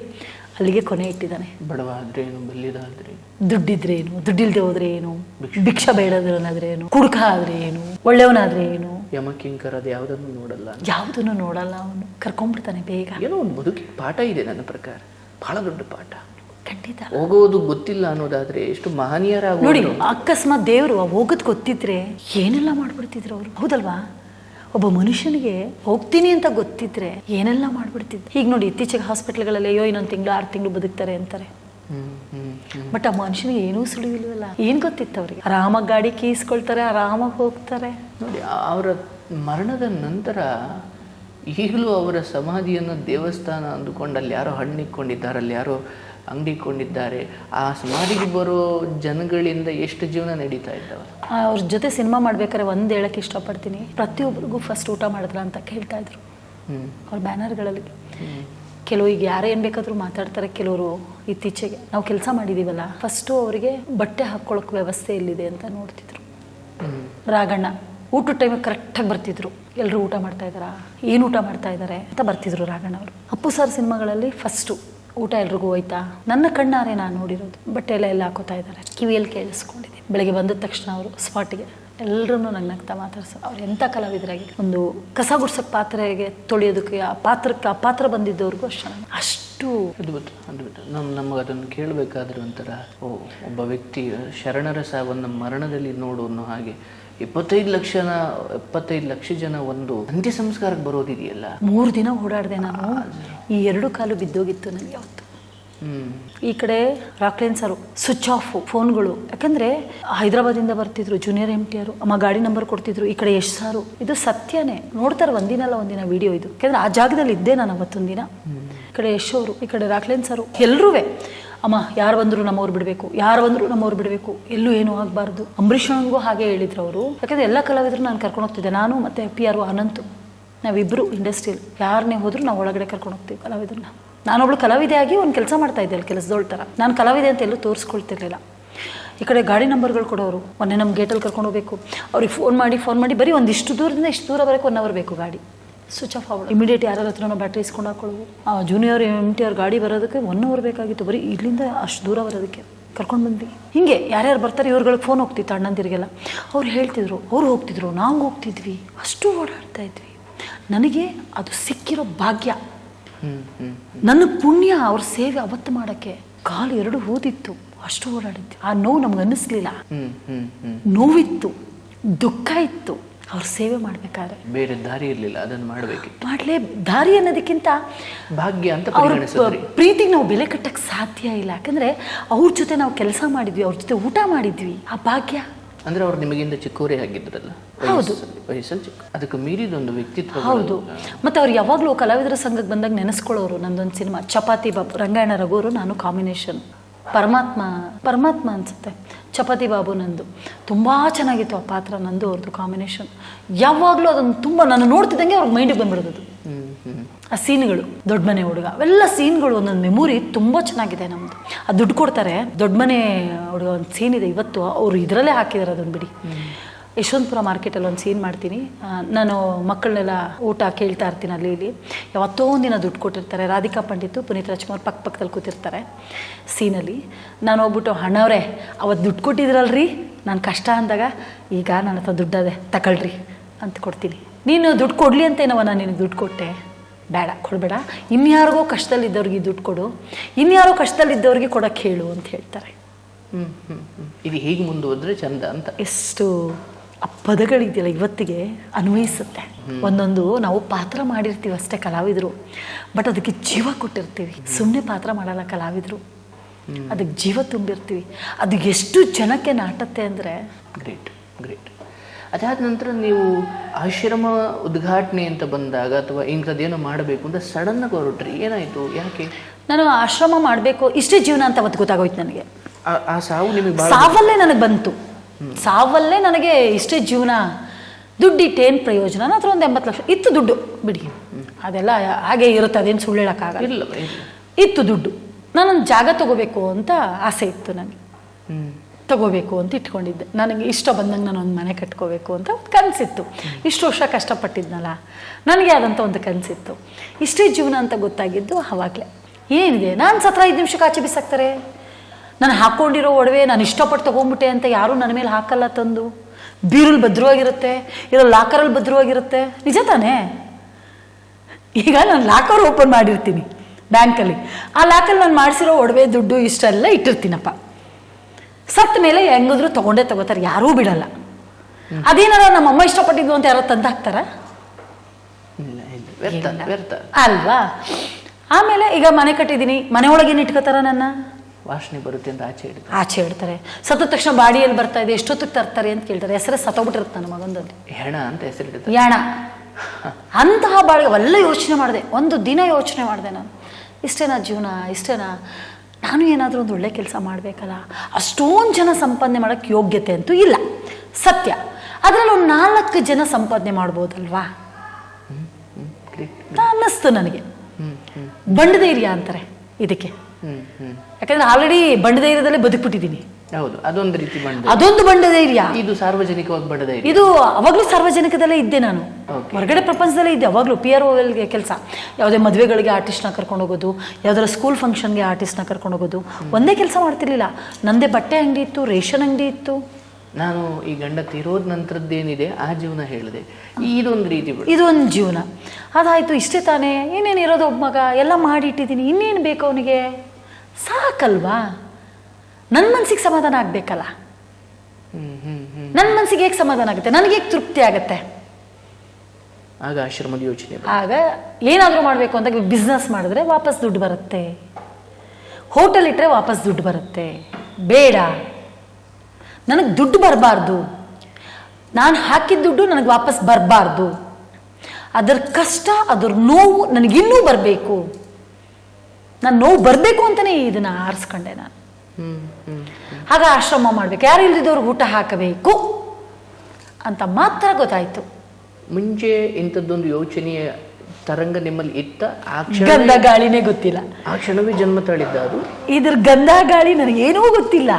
ಅಲ್ಲಿಗೆ ಕೊನೆ ಇಟ್ಟಿದ್ದಾನೆ. ಬಡವ ಆದ್ರೇನು ಬಲ್ಲಿದಾದ್ರೆ ದುಡ್ಡಿದ್ರೆ ಏನು ದುಡ್ಡಿಲ್ದೆ ಹೋದ್ರೆ ಏನು ಭಿಕ್ಷ ಬೇಡದ್ರನಾದ್ರೆ ಏನು ಕುಡುಕ ಆದ್ರೆ ಏನು ಒಳ್ಳೆಯವನಾದ್ರೆ ಏನು ಯಮಕಿಂಕರ್ ಅದು ಯಾವುದನ್ನು ನೋಡಲ್ಲ ಯಾವುದನ್ನು ನೋಡಲ್ಲ ಅವನು. ಕರ್ಕೊಂಡ್ಬಿಡ್ತಾನೆ ಬೇಗ. ಏನೋ ಒಂದು ಬದುಕಿ ಪಾಠ ಇದೆ ನನ್ನ ಪ್ರಕಾರ. ಬಹಳ ದೊಡ್ಡ ಪಾಠ. ಖಂಡಿತ. ಹೋಗೋದು ಗೊತ್ತಿಲ್ಲ ಅನ್ನೋದಾದ್ರೆ ಎಷ್ಟು ಮಹನೀಯರಾಗ ನೋಡಿ ಅಕಸ್ಮಾತ್ ದೇವರು ಹೋಗೋದ್ ಗೊತ್ತಿದ್ರೆ ಏನೆಲ್ಲ ಮಾಡ್ಬಿಡ್ತಿದ್ರು ಅವರು? ಹೌದಲ್ವಾ? ಒಬ್ಬ ಮನುಷ್ಯನಿಗೆ ಹೋಗ್ತೀನಿ ಅಂತ ಗೊತ್ತಿದ್ರೆ ಏನೆಲ್ಲ ಮಾಡ್ಬಿಡ್ತಿದ್ರು ಈಗ ನೋಡಿ, ಇತ್ತೀಚೆಗೆ ಹಾಸ್ಪಿಟ್ಲ್ಗಳಲ್ಲಿ ಅಯ್ಯೋ, ಇನ್ನೊಂದು ತಿಂಗಳು, ಆರು ತಿಂಗಳು ಬದುಕ್ತಾರೆ ಅಂತಾರೆ. ಬಟ್ ಆ ಮನುಷ್ಯನಿಗೆ ಏನೂ ಸುಳಿವಿಲ್ವಲ್ಲ? ಏನ್ ಗೊತ್ತಿತ್ತು ಅವ್ರಿಗೆ? ಆರಾಮಾಗಿ ಗಾಡಿ ಕೀಸ್ಕೊಳ್ತಾರೆ, ಆರಾಮಾಗಿ ಹೋಗ್ತಾರೆ. ನೋಡಿ, ಅವರ ಮರಣದ ನಂತರ ಈಗಲೂ ಅವರ ಸಮಾಧಿಯನ್ನು ದೇವಸ್ಥಾನ ಅಂದುಕೊಂಡು ಅಲ್ಲಿ ಯಾರೋ ಹಣ್ಣಿಕ್ಕೊಂಡಿದ್ದಾರೆ ಅಲ್ಲಿ ಯಾರೋ ಅಂಗಡಿ ಕೊಂಡಿದ್ದಾರೆ ಆ ಸಮಾಧಿಗೆ ಬರೋ ಜನಗಳಿಂದ ಎಷ್ಟು ಜೀವನ ನಡೀತಾ ಇದ್ದಾವೆ? ಅವ್ರ ಜೊತೆ ಸಿನಿಮಾ ಮಾಡ್ಬೇಕಾದ್ರೆ ಒಂದು ಹೇಳಕ್ಕೆ ಇಷ್ಟಪಡ್ತೀನಿ. ಪ್ರತಿಯೊಬ್ಬರಿಗೂ ಫಸ್ಟ್ ಊಟ ಮಾಡಿದ್ರ ಅಂತ ಕೇಳ್ತಾ ಇದ್ರು. ಅವ್ರ ಬ್ಯಾನರ್ಗಳಲ್ಲಿ. ಕೆಲವು ಈಗ ಯಾರು ಏನು ಬೇಕಾದರೂ ಮಾತಾಡ್ತಾರೆ ಕೆಲವರು ಇತ್ತೀಚೆಗೆ. ನಾವು ಕೆಲಸ ಮಾಡಿದ್ದೀವಲ್ಲ ಫಸ್ಟು ಅವರಿಗೆ ಬಟ್ಟೆ ಹಾಕ್ಕೊಳ್ಳೋಕೆ ವ್ಯವಸ್ಥೆ ಎಲ್ಲಿದೆ ಅಂತ ನೋಡ್ತಿದ್ರು. ರಾಗಣ್ಣ ಊಟದ ಟೈಮಿಗೆ ಕರೆಕ್ಟಾಗಿ ಬರ್ತಿದ್ರು. ಎಲ್ಲರೂ ಊಟ ಮಾಡ್ತಾ ಇದ್ದಾರಾ? ಏನು ಊಟ ಮಾಡ್ತಾ ಇದ್ದಾರೆ ಅಂತ ಬರ್ತಿದ್ರು ರಾಗಣ್ಣ ಅವರು. ಅಪ್ಪು ಸಾರ್ ಸಿನಿಮಾಗಳಲ್ಲಿ ಫಸ್ಟು ಊಟ ಎಲ್ರಿಗೂ ಹೋಯ್ತಾ? ನನ್ನ ಕಣ್ಣಾರೆ ನಾನು ನೋಡಿರೋದು. ಬಟ್ಟೆ ಎಲ್ಲ ಎಲ್ಲ ಹಾಕೋತಾ ಇದ್ದಾರೆ. ಕಿವಿಯಲ್ಲಿ ಕೇಳಿಸ್ಕೊಂಡಿದ್ದೀನಿ. ಬೆಳಗ್ಗೆ ಬಂದ ತಕ್ಷಣ ಅವರು ಸ್ಪಾಟಿಗೆ ಎಲ್ಲರೂ ನಂಗೆ ನಗ್ತಾ ಮಾತಾಡ್ಸ. ಅವ್ರು ಎಂಥ ಕಲಾವಿದರಾಗಿ? ಒಂದು ಕಸ ಗುಡ್ಸಕ್ಕೆ ಪಾತ್ರೆಗೆ ತೊಳೆಯೋದಕ್ಕೆ ಆ ಪಾತ್ರಕ್ಕೆ ಆ ಪಾತ್ರ ಬಂದಿದ್ದವ್ರಿಗೂ ಅಷ್ಟು ಅಷ್ಟು ಅದ್ಭುತ ಅದ್ಭುತ. ನಮ್ ನಮಗೆ ಅದನ್ನು ಕೇಳಬೇಕಾದ್ರೆ ಒಂಥರ ಓ ಒಬ್ಬ ವ್ಯಕ್ತಿ ಶರಣರ ಸಾವನ್ನು ಮರಣದಲ್ಲಿ ನೋಡು ಅನ್ನೋ ಹಾಗೆ. ಇಪ್ಪತ್ತೈದು ಲಕ್ಷನ ಎಪ್ಪತ್ತೈದು ಲಕ್ಷ ಜನ ಒಂದು ಅಂತ್ಯ ಸಂಸ್ಕಾರಕ್ಕೆ ಬರೋದಿದೆಯಲ್ಲ? ಮೂರು ದಿನ ಓಡಾಡಿದೆ ನಾನು. ಈ ಎರಡು ಕಾಲು ಬಿದ್ದೋಗಿತ್ತು ನನಗೆ ಅವತ್ತು ಈ ಕಡೆ ರಾಕ್ಲೈನ್ ಸರು ಸ್ವಿಚ್ ಆಫ್ ಫೋನ್ಗಳು. ಯಾಕಂದ್ರೆ ಹೈದರಾಬಾದಿಂದ ಬರ್ತಿದ್ರು ಜೂನಿಯರ್ ಎಂ ಟಿ ಆರು ಅಮ್ಮ ಗಾಡಿ ನಂಬರ್ ಕೊಡ್ತಿದ್ರು ಈ ಕಡೆ ಯಶ್ ಸಾರು. ಇದು ಸತ್ಯನೇ. ನೋಡ್ತಾರೆ ಒಂದಿನಲ್ಲ ಒಂದಿನ ವಿಡಿಯೋ ಇದು. ಯಾಕಂದ್ರೆ ಆ ಜಾಗದಲ್ಲಿ ಇದ್ದೆ ನಾನು ಅವತ್ತೊಂದು ದಿನ. ಈ ಕಡೆ ಯಶ್ ಅವರು ಈ ಕಡೆ ರಾಕ್ಲೈನ್ ಸರು ಎಲ್ಲರೂ ಅಮ್ಮ ಯಾರು ಬಂದರೂ ನಮ್ಮವ್ರು ಬಿಡಬೇಕು ಯಾರು ಬಂದರೂ ನಮ್ಮವ್ರು ಬಿಡಬೇಕು ಎಲ್ಲೂ ಏನೂ ಆಗಬಾರ್ದು. ಅಂಬರೀಷನಿಗೂ ಹಾಗೆ ಹೇಳಿದ್ರು ಅವರು. ಯಾಕಂದ್ರೆ ಎಲ್ಲ ಕಲಾವಿದರು ನಾನು ಕರ್ಕೊಂಡು ಹೋಗ್ತಿದ್ದೆ. ನಾನು ಮತ್ತೆ ಪಿ ಆರ್ ಅನಂತು ನಾವಿಬ್ಬರು ಇಂಡಸ್ಟ್ರಿಯಲ್ ಯಾರನ್ನೇ ಹೋದರೂ ನಾವು ಒಳಗಡೆ ಕರ್ಕೊಂಡು ಹೋಗ್ತೀವಿ ಕಲಾವಿದರನ್ನ ನಾನೊಬ್ಳು ಕಲಾವಿದೆ ಆಗಿ ಒಂದು ಕೆಲಸ ಮಾಡ್ತಾ ಇದ್ದೆ ಅಲ್ಲಿ ಕೆಲಸದೋಳ್ ಥರ ನಾನು ಕಲಾವಿದೆ ಅಂತ ಎಲ್ಲೂ ತೋರಿಸ್ಕೊಳ್ತಿರ್ಲಿಲ್ಲ. ಈ ಕಡೆ ಗಾಡಿ ನಂಬರ್ಗಳು ಕೊಡೋರು, ಮೊನ್ನೆ ನಮ್ಮ ಗೇಟಲ್ಲಿ ಕರ್ಕೊಂಡು ಹೋಗಬೇಕು. ಅವ್ರಿಗೆ ಫೋನ್ ಮಾಡಿ ಫೋನ್ ಮಾಡಿ ಬರೀ ಒಂದಿಷ್ಟು ದೂರದಿಂದ ಇಷ್ಟು ದೂರ ಬರೋಕ್ಕೆ ಒನ್ ಅವರ್ ಬೇಕು ಗಾಡಿ. ಸ್ವಿಚ್ ಆಫ್ ಆಗೋದು ಇಮಿಡಿಯೇಟ್ ಯಾರ ಹತ್ರನೋ ಬ್ಯಾಟ್ರಿ ಇಸ್ಕೊಂಡು ಹಾಕೊಳ್ಳೋದು. ಆ ಜೂನಿಯರ್ ಎಂ ಟಿ ಅವ್ರ ಗಾಡಿ ಬರೋದಕ್ಕೆ ಒನ್ ಅವರ್ ಬೇಕಾಗಿತ್ತು. ಬರೀ ಇಲ್ಲಿಂದ ಅಷ್ಟು ದೂರ ಬರೋದಕ್ಕೆ. ಕರ್ಕೊಂಡು ಬಂದ್ವಿ. ಹಿಂಗೆ ಯಾರ್ಯಾರು ಬರ್ತಾರೆ ಇವ್ರುಗಳಿಗೆ ಫೋನ್ ಹೋಗ್ತಿತ್ತು ಅಣ್ಣಂದಿರಿಗೆಲ್ಲ. ಅವ್ರು ಹೇಳ್ತಿದ್ರು, ಅವ್ರು ಹೋಗ್ತಿದ್ರು, ನಾವು ಹೋಗ್ತಿದ್ವಿ. ಅಷ್ಟು ಓಡಾಡ್ತಾ ಇದ್ವಿ. ನನಗೆ ಅದು ಸಿಕ್ಕಿರೋ ಭಾಗ್ಯ. ನನ್ನ ಪುಣ್ಯ ಅವ್ರ ಸೇವೆ ಅವತ್ತು ಮಾಡೋಕ್ಕೆ ಕಾಲು ಎರಡು ಹೋದಿತ್ತು. ಅಷ್ಟು ಓಡಾಡಿದ್ವಿ ಆ ನೋವು ನಮ್ಗೆ ಅನ್ನಿಸ್ಲಿಲ್ಲ. ನೋವಿತ್ತು. ದುಃಖ ಇತ್ತು. ಅವ್ರ ಸೇವೆ ಮಾಡ್ಬೇಕಾದ್ರೆ. ಬೇರೆ ದಾರಿ ಇರಲಿಲ್ಲ ಅದನ್ನು ಮಾಡಬೇಕಿತ್ತು ಮಾಡಲೇ ದಾರಿ ಅನ್ನೋದಕ್ಕಿಂತ ಭಾಗ್ಯ ಅಂತ ಪ್ರೀತಿಗೆ ನಾವು ಬೆಲೆ ಕಟ್ಟಕ್ಕೆ ಸಾಧ್ಯ ಇಲ್ಲ. ಯಾಕಂದ್ರೆ ಅವ್ರ ಜೊತೆ ನಾವು ಕೆಲಸ ಮಾಡಿದ್ವಿ ಅವ್ರ ಜೊತೆ ಊಟ ಮಾಡಿದ್ವಿ. ಆ ಭಾಗ್ಯ. ಅಂದ್ರೆ ಅವ್ರು ನಿಮಗಿಂತ ಚಿಕ್ಕವರೇ ಆಗಿದ್ರಲ್ಲ? ಹೌದು. ವಯಸ್ಸಲ್ಲಿ- ಚಿಕ್ಕ ಅದಕ್ಕೆ ಮೀರಿದೊಂದು ವ್ಯಕ್ತಿತ್ವ ಹೌದು. ಮತ್ತೆ ಅವ್ರು ಯಾವಾಗಲೂ ಕಲಾವಿದರ ಸಂಘಕ್ಕೆ ಬಂದಾಗ ನೆನೆಸ್ಕೊಳ್ಳೋರು. ನಂದೊಂದು ಸಿನಿಮಾ ಚಪಾತಿ ಬಾಬು ರಂಗಾಯಣ ರಘುವರು ನಾನು ಕಾಂಬಿನೇಷನ್. ಪರಮಾತ್ಮ ಪರಮಾತ್ಮ ಅನಿಸುತ್ತೆ. ಚಪಾತಿ ಬಾಬು ನಂದು. ತುಂಬ ಚೆನ್ನಾಗಿತ್ತು ಆ ಪಾತ್ರ ನಂದು ಅವ್ರದ್ದು ಕಾಂಬಿನೇಷನ್. ಯಾವಾಗಲೂ ಅದನ್ನು ತುಂಬ ನಾನು ನೋಡ್ತಿದ್ದಂಗೆ ಅವ್ರ ಮೈಂಡಿಗೆ ಬಂದ್ಬಿಡೋದು ಹ್ಮ್ ಹ್ಮ್. ಆ ಸೀನ್ಗಳು, ದೊಡ್ಡ ಮನೆ ಹುಡುಗ. ಅವೆಲ್ಲ ಸೀನ್ಗಳು ಒಂದೊಂದು ಮೆಮೊರಿ ತುಂಬ ಚೆನ್ನಾಗಿದೆ ನಮ್ದು. ಆ ದುಡ್ಡು ಕೊಡ್ತಾರೆ, ದೊಡ್ಡ ಮನೆ ಹುಡುಗ ಒಂದು ಸೀನ್ ಇದೆ ಇವತ್ತು, ಅವರು ಇದರಲ್ಲೇ ಹಾಕಿದ್ದಾರೆ ಅದೊಂದು ಬಿಡಿ. ಯಶವಂತಪುರ ಮಾರ್ಕೆಟಲ್ಲಿ ಒಂದು ಸೀನ್ ಮಾಡ್ತೀನಿ. ನಾನು ಮಕ್ಕಳನ್ನೆಲ್ಲ ಊಟ ಕೇಳ್ತಾ ಇರ್ತೀನಿ ಅಲ್ಲಿ ಇಲ್ಲಿ. ಯಾವತ್ತೋ ಒಂದಿನ ದುಡ್ಡು ಕೊಟ್ಟಿರ್ತಾರೆ. ರಾಧಿಕಾ ಪಂಡಿತು, ಪುನೀತ್ ರಾಜ್ಕುಮಾರ್ ಪಕ್ಕ ಪಕ್ಕದಲ್ಲಿ ಕೂತಿರ್ತಾರೆ ಸೀನಲ್ಲಿ ನಾನು ಹೋಗ್ಬಿಟ್ಟು ಹಣವ್ರೆ ಅವತ್ತು ದುಡ್ಡು ಕೊಟ್ಟಿದ್ರಲ್ರಿ? ನಾನು ಕಷ್ಟ ಅಂದಾಗ, ಈಗ ನನ್ನ ಹತ್ರ ದುಡ್ಡದೆ ತಗೊಳ್ರಿ ಅಂತ ಕೊಡ್ತೀನಿ. ನೀನು ದುಡ್ಡು ಕೊಡಲಿ ಅಂತೇನವ ನಾನು ನಿನಗೆ ದುಡ್ಡು ಕೊಟ್ಟೆ? ಬೇಡ ಕೊಡಬೇಡ. ಇನ್ಯಾರಿಗೋ ಕಷ್ಟದಲ್ಲಿದ್ದವ್ರಿಗೆ ದುಡ್ಡು ಕೊಡು. ಇನ್ಯಾರೋ ಕಷ್ಟದಲ್ಲಿದ್ದವ್ರಿಗೆ ಕೊಡೋಕ್ಕೆ ಹೇಳು ಅಂತ ಹೇಳ್ತಾರೆ. ಹ್ಞೂ ಹ್ಞೂ ಇದು ಹೀಗೆ ಮುಂದುವರೆದ್ರೆ ಚಂದ ಅಂತ. ಎಷ್ಟು ಆ ಪದಗಳಿದೆಯಲ್ಲ ಇವತ್ತಿಗೆ ಅನ್ವಯಿಸುತ್ತೆ. ಒಂದೊಂದು ನಾವು ಪಾತ್ರ ಮಾಡಿರ್ತೀವಿ ಅಷ್ಟೇ ಕಲಾವಿದರು. ಬಟ್ ಅದಕ್ಕೆ ಜೀವ ಕೊಟ್ಟಿರ್ತೀವಿ. ಸುಮ್ಮನೆ ಪಾತ್ರ ಮಾಡಲ್ಲ ಕಲಾವಿದರು. ಅದಕ್ಕೆ ಜೀವ ತುಂಬಿರ್ತೀವಿ. ಅದು ಎಷ್ಟು ಜನಕ್ಕೆ ನಾಟತ್ತೆ ಅಂದರೆ ಗ್ರೇಟ್ ಗ್ರೇಟ್ ಅದಾದ ನಂತರ ನೀವು ಆಶ್ರಮ ಉದ್ಘಾಟನೆ ಅಂತ ಬಂದಾಗ ಅಥವಾ ಇಂಥದ್ದೇನೋ ಮಾಡಬೇಕು ಅಂತ ಸಡನ್ನಾಗಿ ಹೊರಟ್ರಿ. ಏನಾಯಿತು? ಯಾಕೆ? ನಾನು ಆಶ್ರಮ ಮಾಡಬೇಕು ಇಷ್ಟೇ ಜೀವನ ಅಂತ ಅವತ್ತು ಗೊತ್ತಾಗೋಯ್ತು ನನಗೆ. ಆ- ಸಾವು ನಿಮಗೆ ಸಾವಲ್ಲೇ ನನಗೆ ಬಂತು. ಸಾವಲ್ಲೇ ನನಗೆ ಇಷ್ಟೇ ಜೀವನ ದುಡ್ಡಿಟ್ಟೇನು ಪ್ರಯೋಜನ ಅಥವಾ ಹತ್ರ ಒಂದು ಎಂಬತ್ತು ಲಕ್ಷ ಇತ್ತು ದುಡ್ಡು ಬಿಡಿ ಅದೆಲ್ಲ ಹಾಗೆ ಇರುತ್ತೆ ಅದೇನು ಸುಳ್ಳು ಹೇಳೋಕ್ಕಾಗಲ್ಲ ಇತ್ತು ದುಡ್ಡು. ನಾನೊಂದು ಜಾಗ ತಗೋಬೇಕು ಅಂತ ಆಸೆ ಇತ್ತು ನನಗೆ. ತಗೋಬೇಕು ಅಂತ ಇಟ್ಕೊಂಡಿದ್ದೆ. ನನಗೆ ಇಷ್ಟ ಬಂದಂಗೆ ನಾನು ಒಂದು ಮನೆ ಕಟ್ಕೋಬೇಕು ಅಂತ ಒಂದು ಕನಸಿತ್ತು. ಇಷ್ಟು ವರ್ಷ ಕಷ್ಟಪಟ್ಟಿದ್ನಲ್ಲ, ನನಗೆ ಆದಂಥ ಒಂದು ಕನಸಿತ್ತು. ಇಷ್ಟೇ ಜೀವನ ಅಂತ ಗೊತ್ತಾಗಿದ್ದು ಆವಾಗಲೇ ಏನಿದೆ? ನಾನು ಸತ್ರ ಐದು ನಿಮಿಷಕ್ಕೆ ಆಚೆ ಬಿಸಾಕ್ತಾರೆ. ನಾನು ಹಾಕ್ಕೊಂಡಿರೋ ಒಡವೆ ನಾನು ಇಷ್ಟಪಟ್ಟು ತೊಗೊಂಬಿಟ್ಟೆ ಅಂತ ಯಾರೂ ನನ್ನ ಮೇಲೆ ಹಾಕಲ್ಲ ತಂದು. ಬೀರಲ್ಲಿ ಭದ್ರವಾಗಿರುತ್ತೆ, ಇರೋ ಲಾಕರಲ್ಲಿ ಭದ್ರವಾಗಿರುತ್ತೆ. ನಿಜ ತಾನೇ? ಈಗ ನಾನು ಲಾಕರ್ ಓಪನ್ ಮಾಡಿರ್ತೀನಿ ಬ್ಯಾಂಕಲ್ಲಿ. ಆ ಲಾಕಲ್ಲಿ ನಾನು ಮಾಡಿಸಿರೋ ಒಡವೆ ದುಡ್ಡು ಇಷ್ಟೆಲ್ಲ ಇಟ್ಟಿರ್ತೀನಪ್ಪ. ಸತ್ತ ಮೇಲೆ ಹೆಂಗಿದ್ರು ತಗೊಂಡೇ ತಗೋತಾರೆ ಯಾರೂ ಬಿಡಲ್ಲ. ಅದೇನಾರ ನಮ್ಮ ಅಮ್ಮ ಇಷ್ಟಪಟ್ಟಿದ್ದು ಅಂತ ಯಾರೋ ತಂದಾಕ್ತಾರ ಅಲ್ವಾ? ಆಮೇಲೆ ಈಗ ಮನೆ ಕಟ್ಟಿದ್ದೀನಿ ಮನೆ ಒಳಗೇನು ಇಟ್ಕೋತಾರ ನನ್ನ? ವಾಸನೆ ಬರುತ್ತೆ ಅಂತ ಆಚೆ ಇಡ್ತಾರೆ ಆಚೆ ಇಡ್ತಾರೆ ಸತ್ತ ತಕ್ಷಣ ಬಾಡಿಯಲ್ಲಿ ಬರ್ತಾ ಇದೆ ಎಷ್ಟೊತ್ತಿಗೆ ತರ್ತಾರೆ ಅಂತ ಕೇಳ್ತಾರೆ. ಹೆಸರೇ ಸತ್ತೋಗ್ಬಿಟ್ಟಿರುತ್ತೆ ನನ್ನ ಮಗಂದಲ್ಲಿ ಹೆಣ ಅಂತ ಹೆಸರಿಡ್ತಾರೆ ಯಾಣ ಅಂತಹ ಬಾಳಿಗೆ ಅವೆಲ್ಲ ಯೋಚನೆ ಮಾಡಿದೆ. ಒಂದು ದಿನ ಯೋಚನೆ ಮಾಡಿದೆ ನಾನು. ಇಷ್ಟೇನಾ ಜೀವನ ಇಷ್ಟೇನಾ? ನಾನು ಏನಾದರೂ ಒಂದು ಒಳ್ಳೆ ಕೆಲಸ ಮಾಡಬೇಕಲ್ಲ? ಅಷ್ಟೊಂದು ಜನ ಸಂಪಾದನೆ ಮಾಡೋಕ್ಕೆ ಯೋಗ್ಯತೆ ಅಂತೂ ಇಲ್ಲ. ಸತ್ಯ. ಅದರಲ್ಲಿ ಒಂದು ನಾಲ್ಕು ಜನ ಸಂಪಾದನೆ ಮಾಡ್ಬೋದಲ್ವಾ? ಅನ್ನಿಸ್ತು ನನಗೆ. ಬಂಡಧೈರ್ಯ ಅಂತಾರೆ ಇದಕ್ಕೆ. ಯಾಕಂದ್ರೆ ಆಲ್ರೆಡಿ ಬಂಡಧೈರ್ಯದಲ್ಲೇ ಬದುಕ್ಬಿಟ್ಟಿದ್ದೀನಿ. ಹೌದು ಅದೊಂದು ರೀತಿ ಬಂಡ ಅದೊಂದು ಬಂಡಧೈರ್ಯ ಇದು ಸಾರ್ವಜನಿಕವಾಗಿ ಬಡದ ಇದು. ಅವಾಗಲೂ ಸಾರ್ವಜನಿಕದಲ್ಲೇ ಇದ್ದೆ ನಾನು. ಹೊರಗಡೆ ಪ್ರಪಂಚದಲ್ಲೇ ಇದ್ದೆ ಅವಾಗಲೂ ಪಿ ಆರ್ ಓಲ್ಗೆ ಕೆಲಸ. ಯಾವುದೇ ಮದುವೆಗಳಿಗೆ ಆರ್ಟಿಸ್ಟ್ನ ಕರ್ಕೊಂಡು ಹೋಗೋದು ಯಾವ್ದಾರ ಸ್ಕೂಲ್ ಫಂಕ್ಷನ್ಗೆ ಆರ್ಟಿಸ್ಟ್ನ ಕರ್ಕೊಂಡು ಹೋಗೋದು ಒಂದೇ ಕೆಲಸ ಮಾಡ್ತಿರ್ಲಿಲ್ಲ. ನಂದೇ ಬಟ್ಟೆ ಅಂಗಡಿ ಇತ್ತು ರೇಷನ್ ಅಂಗಡಿ ಇತ್ತು. ನಾನು ಈ ಗಂಡ ತಿರೋದ್ ನಂತರದ್ದೇನಿದೆ ಆ ಜೀವನ ಹೇಳಿದೆ. ಇದೊಂದು ರೀತಿ ಇದೊಂದು ಇದು ಒಂದು ಜೀವನ. ಅದಾಯಿತು ಇಷ್ಟೇ ತಾನೇ. ಇನ್ನೇನು ಇರೋದು ಒಬ್ಬ ಮಗ ಎಲ್ಲ ಮಾಡಿಟ್ಟಿದ್ದೀನಿ ಇನ್ನೇನು ಬೇಕು ಅವನಿಗೆ? ಸಾಕಲ್ವಾ? ನನ್ನ ಮನ್ಸಿಗೆ ಸಮಾಧಾನ ಆಗಬೇಕಲ್ಲ? ನನ್ನ ಮನ್ಸಿಗೆ ಹೇಗೆ ಸಮಾಧಾನ ಆಗುತ್ತೆ? ನನಗೆ ಹೇಗೆ ತೃಪ್ತಿ ಆಗುತ್ತೆ? ಆಗ ಆಶ್ರಮದ ಯೋಚನೆ ಆಗ ಏನಾದರೂ ಮಾಡಬೇಕು ಅಂತ ಬಿಸ್ನೆಸ್ ಮಾಡಿದ್ರೆ ವಾಪಸ್ ದುಡ್ಡು ಬರುತ್ತೆ. ಹೋಟೆಲ್ ಇಟ್ಟರೆ ವಾಪಸ್ ದುಡ್ಡು ಬರುತ್ತೆ. ಬೇಡ. ನನಗೆ ದುಡ್ಡು ಬರಬಾರ್ದು. ನಾನು ಹಾಕಿದ ದುಡ್ಡು ನನಗೆ ವಾಪಸ್ ಬರಬಾರ್ದು. ಅದರ ಕಷ್ಟ ಅದರ ನೋವು ನನಗಿನ್ನೂ ಬರಬೇಕು. ನಾನು ನೋವು ಬರಬೇಕು ಅಂತಲೇ ಇದನ್ನು ಆರಿಸ್ಕೊಂಡೆ ನಾನು. ಆಗ ಆಶ್ರಮ ಮಾಡಬೇಕು. ಯಾರು ಇಲ್ದಿದ್ದವ್ರಿಗೆ ಊಟ ಹಾಕಬೇಕು ಅಂತ ಮಾತ್ರ ಗೊತ್ತಾಯಿತು. ಮುಂಚೆ ಇಂಥದ್ದೊಂದು ಯೋಚನೆಯ ತರಂಗ ನಿಮ್ಮಲ್ಲಿ ಇತ್ತ? ಆ ಗಂಧ ಗಾಳಿನೇ ಗೊತ್ತಿಲ್ಲ. ಆ ಕ್ಷಣವೇ ಜನ್ಮ ತಾಳಿದ್ದ ಅದು? ಇದ್ರ ಗಂಧ ಗಾಳಿ ನನಗೇನೂ ಗೊತ್ತಿಲ್ಲ.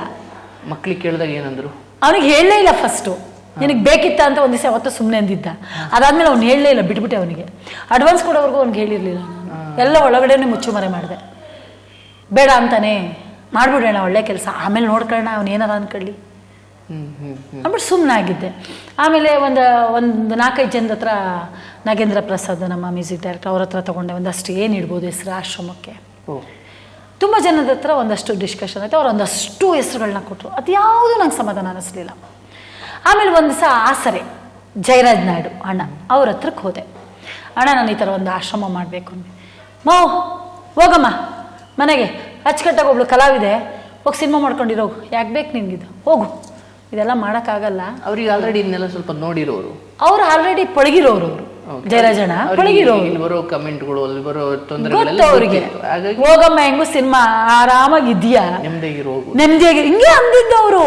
ಮಕ್ಳಿಗೆ ಕೇಳಿದಾಗ ಏನಂದ್ರು? ಅವನಿಗೆ ಹೇಳಲೇ ಇಲ್ಲ ಫಸ್ಟು ನಿನಗೆ ಬೇಕಿತ್ತ ಅಂತ ಒಂದು ದಿವಸ ಅವತ್ತು ಸುಮ್ಮನೆ ಅಂದಿದ್ದ. ಅದಾದ್ಮೇಲೆ ಅವ್ನು ಹೇಳಲೇ ಇಲ್ಲ ಬಿಟ್ಬಿಟ್ಟೆ ಅವನಿಗೆ. ಅಡ್ವಾನ್ಸ್ ಕೊಡೋವರೆಗೂ ಅವ್ನಿಗೆ ಹೇಳಿರಲಿಲ್ಲ ನಾನು. ಎಲ್ಲ ಒಳಗಡೆನೆ ಮುಚ್ಚುಮರೆ ಮಾಡಿದೆ. ಬೇಡ ಅಂತಾನೆ. ಮಾಡ್ಬಿಡೋಣ ಒಳ್ಳೆ ಕೆಲಸ. ಆಮೇಲೆ ನೋಡ್ಕೊಳ್ಳೋಣ ಅವ್ನು ಏನಾರ ಹ್ಮ್ ಅಂದ್ಬಿಟ್ಟು ಸುಮ್ಮನೆ ಆಗಿದ್ದೆ ಆಮೇಲೆ ಒಂದು ಒಂದು ನಾಲ್ಕೈದು ಜನದ ಹತ್ರ ನಾಗೇಂದ್ರ ಪ್ರಸಾದ್ ನಮ್ಮ ಮ್ಯೂಸಿಕ್ ಡೈರೆಕ್ಟರ್ ಅವ್ರ ಹತ್ರ ತೊಗೊಂಡೆ. ಒಂದಷ್ಟು ಏನು ಇಡ್ಬೋದು ಹೆಸರು ಆಶ್ರಮಕ್ಕೆ. ತುಂಬ ಜನದ ಹತ್ರ ಒಂದಷ್ಟು ಡಿಸ್ಕಷನ್ ಆಯಿತು. ಅವ್ರು ಒಂದಷ್ಟು ಹೆಸರುಗಳನ್ನ ಕೊಟ್ಟರು ಅದು ಯಾವುದೂ ನಂಗೆ ಸಮಾಧಾನ ಅನ್ನಿಸ್ಲಿಲ್ಲ ಆಮೇಲೆ ಒಂದು ದಿವಸ ಆಸರೆ ಜಯರಾಜ್ ನಾಯ್ಡು ಅಣ್ಣ ಅವ್ರ ಹತ್ರಕ್ಕೆ ಹೋದೆ. ಅಣ್ಣ ನಾನು ಈ ಥರ ಒಂದು ಆಶ್ರಮ ಮಾಡಬೇಕು ಅಂದೆ. ಮೋ ಹೋಗಮ್ಮ ಮನೆಗೆ. ಅಚ್ಚುಕಟ್ಟಾಗಿ ಒಬ್ಳು ಕಲಾವಿದೆ ಹೋಗಿ ಸಿನಿಮಾ ಮಾಡ್ಕೊಂಡಿರೋ ಯಾಕೆ ಬೇಕು ನಿನಗಿದು? ಹೋಗು. ಇದೆಲ್ಲ ಮಾಡೋಕ್ಕಾಗಲ್ಲ. ಅವ್ರಿಗೆ ಆಲ್ರೆಡಿ ಇದನ್ನೆಲ್ಲ ಸ್ವಲ್ಪ ನೋಡಿರೋರು. ಅವ್ರು ಆಲ್ರೆಡಿ ಪಳಗಿರೋರು ಅವರು. ಜಯರಾಜಣ್ಣ ಇಲ್ಲಿ ಬರೋ ಕಮೆಂಟ್ಗಳು ಅಲ್ಲಿ ಬರೋ ತೊಂದರೆ ತೊಂದರೆಗಳೆಲ್ಲ ಅವ್ರಿಗೆ. ಹೋಗಮ್ಮ ಹೆಂಗು ಸಿನಿಮಾ ಆರಾಮಾಗಿದ್ಯಾ ನೆಮ್ಮದಿಯಾಗಿ ಹೋಗು. ನೆಮ್ಮದಿಯಾಗಿ ಹಿಂಗೆ ಅಂದಿದ್ದು ಅವರು.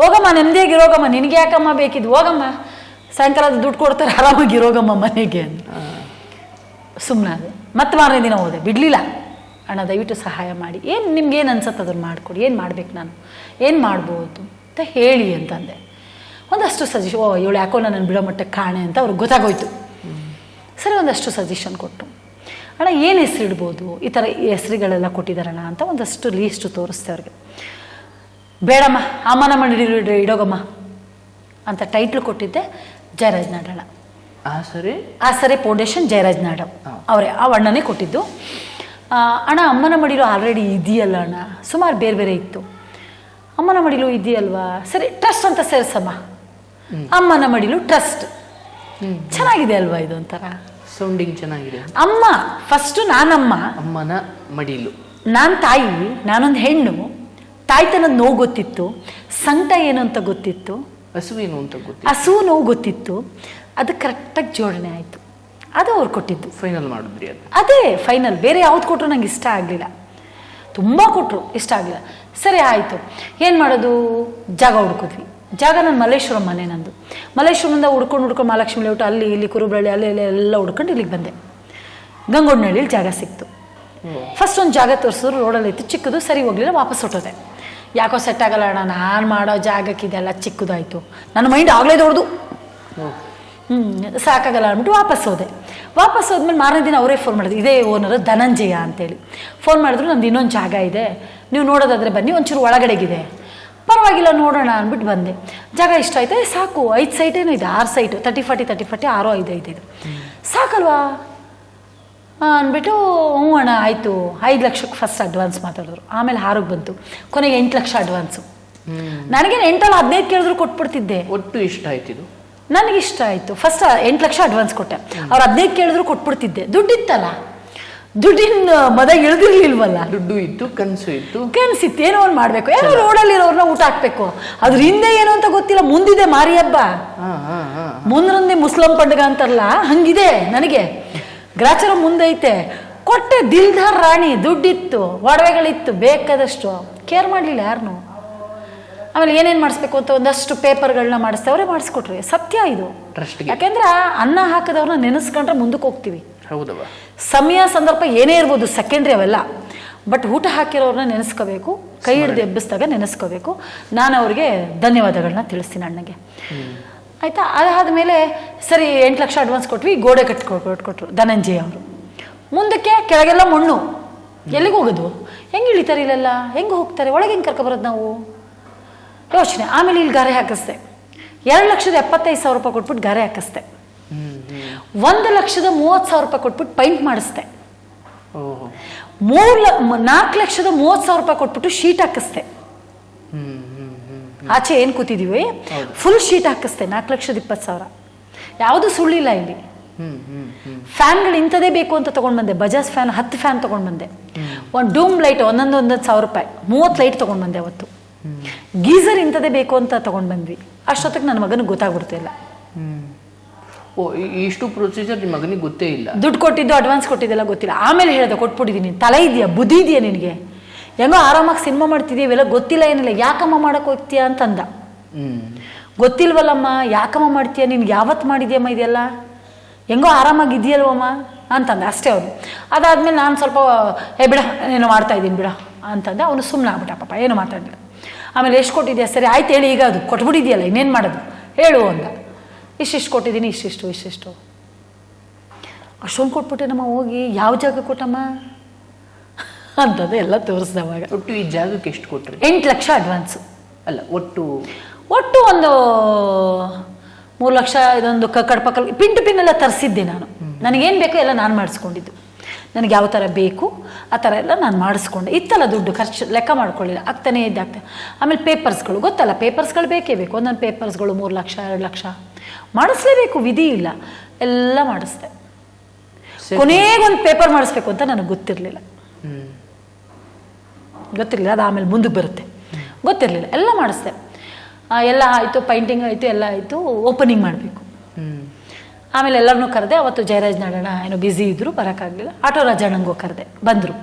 ಹೋಗಮ್ಮ ನೆಮ್ಮದಿಯಾಗಿ ಹೋಗಮ್ಮ ನಿನಗೆ ಯಾಕಮ್ಮ ಬೇಕಿದ್ದು? ಹೋಗಮ್ಮ. ಸಾಯಂಕಾಲ ದುಡ್ಡು ಕೊಡ್ತಾರೆ ಆರಾಮಾಗಿ ಹೋಗಮ್ಮ ಮನೆಗೆ ಸುಮ್ಮನೆ ಮತ್ತೆ ಮಾರನೇ ದಿನ ಹೋದೆ ಬಿಡಲಿಲ್ಲ. ಅಣ್ಣ ದಯವಿಟ್ಟು ಸಹಾಯ ಮಾಡಿ. ಏನು ನಿಮ್ಗೆ ಏನು ಅನ್ಸತ್ತೆ ಅದನ್ನು ಮಾಡಿಕೊಡಿ. ಏನು ಮಾಡ್ಬೇಕು ನಾನು? ಏನು ಮಾಡ್ಬೋದು ಅಂತ ಹೇಳಿ ಅಂತಂದೆ. ಒಂದಷ್ಟು ಸಜೆಷನ್ ಓ ಇವಳು ಯಾಕೋ ನನ್ನ ಬಿಡೋ ಮಟ್ಟಕ್ಕೆ ಕಾಣೆ ಅಂತ ಅವ್ರಿಗೆ ಗೊತ್ತಾಗೋಯ್ತು. ಸರಿ ಒಂದಷ್ಟು ಸಜೆಷನ್ ಕೊಟ್ಟು. ಅಣ್ಣ ಏನು ಹೆಸರಿಡ್ಬೋದು? ಈ ಥರ ಹೆಸ್ರುಗಳೆಲ್ಲ ಕೊಟ್ಟಿದ್ದಾರಣ್ಣ ಅಂತ ಒಂದಷ್ಟು ಲೀಸ್ಟು ತೋರಿಸ್ತೆ ಅವ್ರಿಗೆ. ಬೇಡಮ್ಮ ಅಮ್ಮನ ಮನೆ ಇಡೋಗಮ್ಮ ಅಂತ ಟೈಟ್ಲ್ ಕೊಟ್ಟಿದ್ದೆ ಜಯರಾಜ್ ನಾಡಣ್ಣ. ಆ ಸರಿ? ಆ ಸರಿ ಫೌಂಡೇಶನ್ ಜಯರಾಜ್ ನಾಡ. ಅವರೇ ಆ ಅಣ್ಣನೇ ಕೊಟ್ಟಿದ್ದು. ಅಣ್ಣ ಅಮ್ಮನ ಮಡಿಲು ಆಲ್ರೆಡಿ ಇದೆಯಲ್ಲ ಅಣ್ಣ? ಸುಮಾರು ಬೇರೆ ಬೇರೆ ಇತ್ತು. ಅಮ್ಮನ ಮಡಿಲು ಇದೆಯಲ್ವಾ? ಸರಿ ಟ್ರಸ್ಟ್ ಅಂತ ಸೇರಿಸಮ್ಮ. ಅಮ್ಮನ ಮಡಿಲು ಟ್ರಸ್ಟ್ ಚೆನ್ನಾಗಿದೆ ಅಲ್ವಾ ಇದು ಒಂಥರ? ಸೌಂಡಿಂಗ್ ಚೆನ್ನಾಗಿದೆ. ಅಮ್ಮ ಫಸ್ಟು ನಾನಮ್ಮ. ಅಮ್ಮನ ಮಡಿಲು. ನಾನು ತಾಯಿ ನಾನೊಂದು ಹೆಣ್ಣು. ತಾಯ್ತನದ ನೋವು ಗೊತ್ತಿತ್ತು. ಸಂಕಟ ಏನು ಅಂತ ಗೊತ್ತಿತ್ತು. ಹಸುವೇನು ಅಂತ ಗೊತ್ತಿತ್ತು ಹಸುವು ನೋವು ಗೊತ್ತಿತ್ತು. ಅದು ಕರೆಕ್ಟಾಗಿ ಜೋಡಣೆ ಆಯಿತು. ಅದು ಅವ್ರು ಕೊಟ್ಟಿದ್ದು. ಫೈನಲ್ ಮಾಡಿದ್ರಿ ಅದು. ಅದೇ ಫೈನಲ್ ಬೇರೆ ಯಾವ್ದು ಕೊಟ್ಟರು ನಂಗೆ ಇಷ್ಟ ಆಗಲಿಲ್ಲ. ತುಂಬ ಕೊಟ್ಟರು ಇಷ್ಟ ಆಗಲಿಲ್ಲ. ಸರಿ ಆಯಿತು. ಏನು ಮಾಡೋದು? ಜಾಗ ಹುಡ್ಕಿದ್ವಿ. ಜಾಗ ನನ್ನ ಮಲ್ಲೇಶ್ವರಂ ಮನೆ ನಂದು. ಮಲ್ಲೇಶ್ವರದಿಂದ ಹುಡ್ಕೊಂಡು ಹುಡ್ಕೊಂಡು ಮಹಾಲಕ್ಷ್ಮಿ ಲೇಔಟ್ ಅಲ್ಲಿ ಇಲ್ಲಿ ಕುರುಬಳ್ಳಿ ಅಲ್ಲಿ ಇಲ್ಲಿ ಎಲ್ಲ ಹುಡ್ಕೊಂಡು ಇಲ್ಲಿಗೆ ಬಂದೆ. ಗಂಗೊಡ್ನಹಳ್ಳಿಲಿ ಜಾಗ ಸಿಕ್ತು. ಫಸ್ಟ್ ಒಂದು ಜಾಗ ತೋರಿಸಿದ್ರು ರೋಡಲ್ಲಿ ಇತ್ತು. ಚಿಕ್ಕದು ಸರಿ ಹೋಗ್ಲಿಲ್ಲ ವಾಪಸ್ ಹೊಟ್ಟೋದೆ ಯಾಕೋ ಸೆಟ್ ಆಗಲ್ಲ ಅಣ್ಣ ನಾನು ಮಾಡೋ ಜಾಗಕ್ಕೆ ಇದೆಲ್ಲ ಚಿಕ್ಕದಾಯಿತು. ನನ್ನ ಮೈಂಡ್ ಆಗಲೇ ದೊಡ್ಡದು. ಹ್ಞೂ ಸಾಕಾಗಲ್ಲ ಅಂದ್ಬಿಟ್ಟು ವಾಪಸ್ ಹೋದೆ. ವಾಪಸ್ ಹೋದ್ಮೇಲೆ ಮಾರನೇ ದಿನ ಅವರೇ ಫೋನ್ ಮಾಡಿದ್ರು ಇದೇ ಓನರು ಧನಂಜಯ ಅಂತೇಳಿ. ಫೋನ್ ಮಾಡಿದ್ರು ನಂದು ಇನ್ನೊಂದು ಜಾಗ ಇದೆ. ನೀವು ನೋಡೋದಾದರೆ ಬನ್ನಿ ಒಂಚೂರು ಒಳಗಡೆಗಿದೆ. ಪರವಾಗಿಲ್ಲ ನೋಡೋಣ ಅಂದ್ಬಿಟ್ಟು ಬಂದೆ. ಜಾಗ ಇಷ್ಟ ಆಯ್ತು? ಸಾಕು ಐದು ಸೈಟ್ ಏನೋ ಇದೆ ಆರು site thirty forty thirty forty ಆರು ಐದು ಐದು ಇದೆ. ಸಾಕಲ್ವಾ? ಹಾಂ ಅಂದ್ಬಿಟ್ಟು ಹ್ಞೂ ಅಣ್ಣ ಆಯಿತು. ಐದು ಲಕ್ಷಕ್ಕೆ ಫಸ್ಟ್ ಅಡ್ವಾನ್ಸ್ ಮಾತಾಡಿದ್ರು. ಆಮೇಲೆ ಆರೋಗ್ಯ ಬಂತು. ಕೊನೆಗೆ ಎಂಟು ಲಕ್ಷ ಅಡ್ವಾನ್ಸು ನನಗೇನು ಎಂಟಲ್ಲ ಹದಿನೈದು ಕೇಳಿದ್ರು ಕೊಟ್ಬಿಡ್ತಿದ್ದೆ. ಒಟ್ಟು ಇಷ್ಟ ಆಯ್ತಿದು ನನಗೆ ಇಷ್ಟ ಆಯಿತು. ಫಸ್ಟ್ ಎಂಟು ಲಕ್ಷ ಅಡ್ವಾನ್ಸ್ ಕೊಟ್ಟೆ. ಅವ್ರು ಹದಿನೈದು ಕೇಳಿದ್ರು ಕೊಟ್ಬಿಡ್ತಿದ್ದೆ. ದುಡ್ಡಿತ್ತಲ್ಲ? ದುಡ್ಡಿನ ಮದ ಇಳಿದಿರ್ಲಿಲ್ವಲ್ಲ? ದುಡ್ಡು ಇತ್ತು ಕನಸು ಇತ್ತು. ಕನಸಿತ್ತು ಏನೋ ಒಂದು ಮಾಡಬೇಕು. ಏನೋ ರೋಡಲ್ಲಿರೋರ್ನ ಊಟ ಹಾಕ್ಬೇಕು. ಅದ್ರ ಹಿಂದೆ ಏನು ಅಂತ ಗೊತ್ತಿಲ್ಲ. ಮುಂದಿದೆ ಮಾರಿ ಹಬ್ಬ ಮುಂದ್ರಂದೆ ಮುಸ್ಲಿಂ ಪಂಡಗ ಅಂತಾರಲ್ಲ ಹಂಗಿದೆ ನನಗೆ. ಗ್ರಾಚಾರ ಮುಂದೈತೆ. ಕೊಟ್ಟೆ ದಿಲ್ದಾರ್ ರಾಣಿ ದುಡ್ಡಿತ್ತು ಒಡವೆಗಳಿತ್ತು ಬೇಕಾದಷ್ಟು. ಕೇರ್ ಮಾಡಲಿಲ್ಲ ಯಾರನ್ನು ಆಮೇಲೆ ಏನೇನು ಮಾಡಿಸ್ಬೇಕು ಅಂತ ಒಂದಷ್ಟು ಪೇಪರ್ಗಳನ್ನ ಮಾಡಿಸ್ತವ್ರೆ ಮಾಡಿಸ್ಕೊಟ್ರಿ. ಸತ್ಯ ಇದು. ಯಾಕೆಂದ್ರೆ ಅನ್ನ ಹಾಕಿದವ್ರನ್ನ ನೆನೆಸ್ಕೊಂಡ್ರೆ ಮುಂದಕ್ಕೆ ಹೋಗ್ತೀವಿ. ಹೌದವ ಸಮಯ ಸಂದರ್ಭ ಏನೇ ಇರ್ಬೋದು ಸೆಕೆಂಡ್ರಿ ಅವೆಲ್ಲ. ಬಟ್ ಊಟ ಹಾಕಿರೋರನ್ನ ನೆನೆಸ್ಕೋಬೇಕು ಕೈ ಹಿಡಿದು ಎಬ್ಬಿಸಿದಾಗ ನೆನೆಸ್ಕೋಬೇಕು. ನಾನು ಅವ್ರಿಗೆ ಧನ್ಯವಾದಗಳನ್ನ ತಿಳಿಸ್ತೀನಿ ಅಣ್ಣಗೆ. ಆಯಿತಾ? ಅದಾದಮೇಲೆ ಸರಿ ಎಂಟು ಲಕ್ಷ ಅಡ್ವಾನ್ಸ್ ಕೊಟ್ವಿ ಗೋಡೆ ಕಟ್ಕೊ ಕೊಟ್ಕೊಟ್ರು ಧನಂಜಯ ಅವರು. ಮುಂದಕ್ಕೆ ಕೆಳಗೆಲ್ಲ ಮಣ್ಣು. ಎಲ್ಲಿಗೆ ಹೋಗೋದು? ಹೆಂಗೆ ಇಳಿತಾರೆ ಇಲ್ಲೆಲ್ಲ? ಹೆಂಗೆ ಹೋಗ್ತಾರೆ? ಒಳಗೆ ಹೆಂಗೆ ಕರ್ಕೊಬರೋದು ನಾವು? ಯೋಚನೆ ಆಮೇಲೆ ಇಲ್ಲಿ ಗಾರೆ ಹಾಕಿಸ್ದೆ. ಎರಡು ಲಕ್ಷದ ಎಪ್ಪತ್ತೈದು ಸಾವಿರ ರೂಪಾಯಿ ಕೊಟ್ಬಿಟ್ಟು ಗಾರೆ ಹಾಕಿಸ್ದೆ. ಒಂದು ಲಕ್ಷದ ಮೂವತ್ತು ಸಾವಿರ ರೂಪಾಯಿ ಕೊಟ್ಬಿಟ್ಟು ಪೈಂಟ್ ಮಾಡಿಸ್ದೆ. ಮೂರು ನಾಲ್ಕು ಲಕ್ಷದ ಮೂವತ್ತು ಸಾವಿರ ರೂಪಾಯಿ ಕೊಟ್ಬಿಟ್ಟು ಶೀಟ್ ಹಾಕಿಸ್ದೆ. ಆಚೆ ಏನು ಕೂತಿದ್ದೀವಿ ಫುಲ್ ಶೀಟ್ ಹಾಕಿಸ್ದೆ ನಾಲ್ಕು ಲಕ್ಷದ ಇಪ್ಪತ್ತು ಸಾವಿರ. ಯಾವುದು ಸುಳ್ಳಿಲ್ಲ ಇಲ್ಲಿ. ಫ್ಯಾನ್ಗಳು ಇಂಥದೇ ಬೇಕು ಅಂತ ತೊಗೊಂಡು ಬಂದೆ. ಬಜಾಜ್ ಫ್ಯಾನ್ ಹತ್ತು ಫ್ಯಾನ್ ತೊಗೊಂಡು ಬಂದೆ. ಒಂದು ಡೂಮ್ ಲೈಟ್ ಒಂದೊಂದು ಒಂದೊಂದು ಸಾವಿರ ರೂಪಾಯಿ. ಮೂವತ್ತು ಲೈಟ್ ತೊಗೊಂಡು ಬಂದೆ ಅವತ್ತು. ಗೀಸರ್ ಇಂಥದೇ ಬೇಕು ಅಂತ ತಗೊಂಡು ಬಂದ್ವಿ. ಅಷ್ಟೊತ್ತಿಗೆ ನನ್ನ ಮಗನಿಗೆ ಗೊತ್ತಾಗ್ಬಿಡ್ತಿಲ್ಲ ಓ ಇಷ್ಟು ಪ್ರೊಸೀಜರ್ ನಿಮ್ಮ ಮಗನಿಗೆ ಗೊತ್ತೇ ಇಲ್ಲ? ದುಡ್ಡು ಕೊಟ್ಟಿದ್ದು ಅಡ್ವಾನ್ಸ್ ಕೊಟ್ಟಿದ್ದೆಲ್ಲ ಗೊತ್ತಿಲ್ಲ. ಆಮೇಲೆ ಹೇಳಿದೆ ಕೊಟ್ಬಿಟ್ಟಿದ್ದೀನಿ ತಲೆ ಇದೆಯಾ? ಬುದ್ಧಿ ಇದೆಯಾ ನಿನಗೆ? ಹೆಂಗೋ ಆರಾಮಾಗಿ ಸಿನಿಮಾ ಮಾಡ್ತಿದ್ದೀವಿ ಇವೆಲ್ಲ ಗೊತ್ತಿಲ್ಲ ಏನಿಲ್ಲ. ಯಾಕಮ್ಮ ಮಾಡೋಕೆ ಹೋಗ್ತೀಯಾ ಅಂತಂದ. ಗೊತ್ತಿಲ್ವಲ್ಲಮ್ಮ ಯಾಕಮ್ಮ ಮಾಡ್ತೀಯ? ನಿನ್ಗೆ ಯಾವತ್ತು ಮಾಡಿದ್ಯಮ್ಮ ಇದೆಲ್ಲ? ಹೆಂಗೋ ಆರಾಮಾಗಿ ಅಂತಂದ ಅಂತಂದೆ. ಅಷ್ಟೇ ಅವನು. ಅದಾದ್ಮೇಲೆ ನಾನು ಸ್ವಲ್ಪ ಏ ಬಿಡ ಏನೋ ಮಾಡ್ತಾ ಇದ್ದೀನಿ ಬಿಡ ಅಂತಂದೆ. ಅವನು ಸುಮ್ಮನೆ ಆಗ್ಬಿಟ್ಟ ಪಾಪ. ಏನು ಮಾತಾಡಲಿಲ್ಲ. ಆಮೇಲೆ ಎಷ್ಟು ಕೊಟ್ಟಿದ್ಯಾ? ಸರಿ ಆಯ್ತು ಹೇಳಿ ಈಗ ಅದು ಕೊಟ್ಬಿಟ್ಟಿದೆಯಲ್ಲ ಇನ್ನೇನು ಮಾಡೋದು? ಹೇಳು ಅಂತ ಇಷ್ಟಿಷ್ಟು ಕೊಟ್ಟಿದ್ದೀನಿ ಇಷ್ಟಿಷ್ಟು ಇಷ್ಟಿಷ್ಟು. ಅಷ್ಟೊಂದು ಕೊಟ್ಬಿಟ್ಟೆ ನಮ್ಮ ಹೋಗಿ ಯಾವ ಜಾಗ ಕೊಟ್ಟಮ್ಮ? ಅಂತದೇ ಎಲ್ಲ ತೋರಿಸ್ದವಾಗ ಒಟ್ಟು ಈ ಜಾಗಕ್ಕೆ ಎಷ್ಟು ಕೊಟ್ಟರು ಎಂಟು ಲಕ್ಷ ಅಡ್ವಾನ್ಸ್ ಅಲ್ಲ ಒಟ್ಟು? ಒಟ್ಟು ಒಂದು ಮೂರು ಲಕ್ಷ ಇದೊಂದು ಕಡ್ಪಕಲ್ ಪಿನ್ ಟು ಪಿನ್ ಎಲ್ಲ ತರಿಸಿದ್ದೆ ನಾನು. ನನಗೇನು ಬೇಕೋ ಎಲ್ಲ ನಾನು ಮಾಡಿಸ್ಕೊಂಡಿದ್ದು. ನನಗೆ ಯಾವ ಥರ ಬೇಕು ಆ ಥರ ಎಲ್ಲ ನಾನು ಮಾಡಿಸ್ಕೊಂಡೆ. ಇತ್ತಲ್ಲ ದುಡ್ಡು ಖರ್ಚು ಲೆಕ್ಕ ಮಾಡ್ಕೊಳ್ಳಿಲ್ಲ. ಆಗ್ತಾನೇ ಇದ್ದಾಗ್ತದೆ ಆಮೇಲೆ ಪೇಪರ್ಸ್ಗಳು ಗೊತ್ತಲ್ಲ ಪೇಪರ್ಸ್ಗಳು ಬೇಕೇ ಬೇಕು. ಒಂದೊಂದು ಪೇಪರ್ಸ್ಗಳು ಮೂರು ಲಕ್ಷ ಎರಡು ಲಕ್ಷ. ಮಾಡಿಸ್ಲೇಬೇಕು ವಿಧಿ ಇಲ್ಲ. ಎಲ್ಲ ಮಾಡಿಸ್ದೆ. ಕೊನೆಗೊಂದು ಪೇಪರ್ ಮಾಡಿಸ್ಬೇಕು ಅಂತ ನನಗೆ ಗೊತ್ತಿರಲಿಲ್ಲ. ಗೊತ್ತಿರಲಿಲ್ಲ ಅದು ಆಮೇಲೆ ಮುಂದಕ್ಕೆ ಬರುತ್ತೆ. ಗೊತ್ತಿರಲಿಲ್ಲ ಎಲ್ಲ ಮಾಡಿಸ್ದೆ. ಎಲ್ಲ ಆಯಿತು ಪೈಂಟಿಂಗ್ ಆಯಿತು ಎಲ್ಲ ಆಯಿತು ಓಪನಿಂಗ್ ಮಾಡಬೇಕು. ಆಮೇಲೆ ಎಲ್ಲರನ್ನೂ ಕರೆದೆ ಅವತ್ತು ಜಯರಾಜ್ ನಾಡಣ್ಣ ಏನೋ ಬ್ಯುಸಿ ಇದ್ದರು ಬರೋಕ್ಕಾಗಲಿಲ್ಲ. ಆಟೋ ರಾಜಣ್ಣಂಗೂ ಕರೆದೆ ಬಂದರು.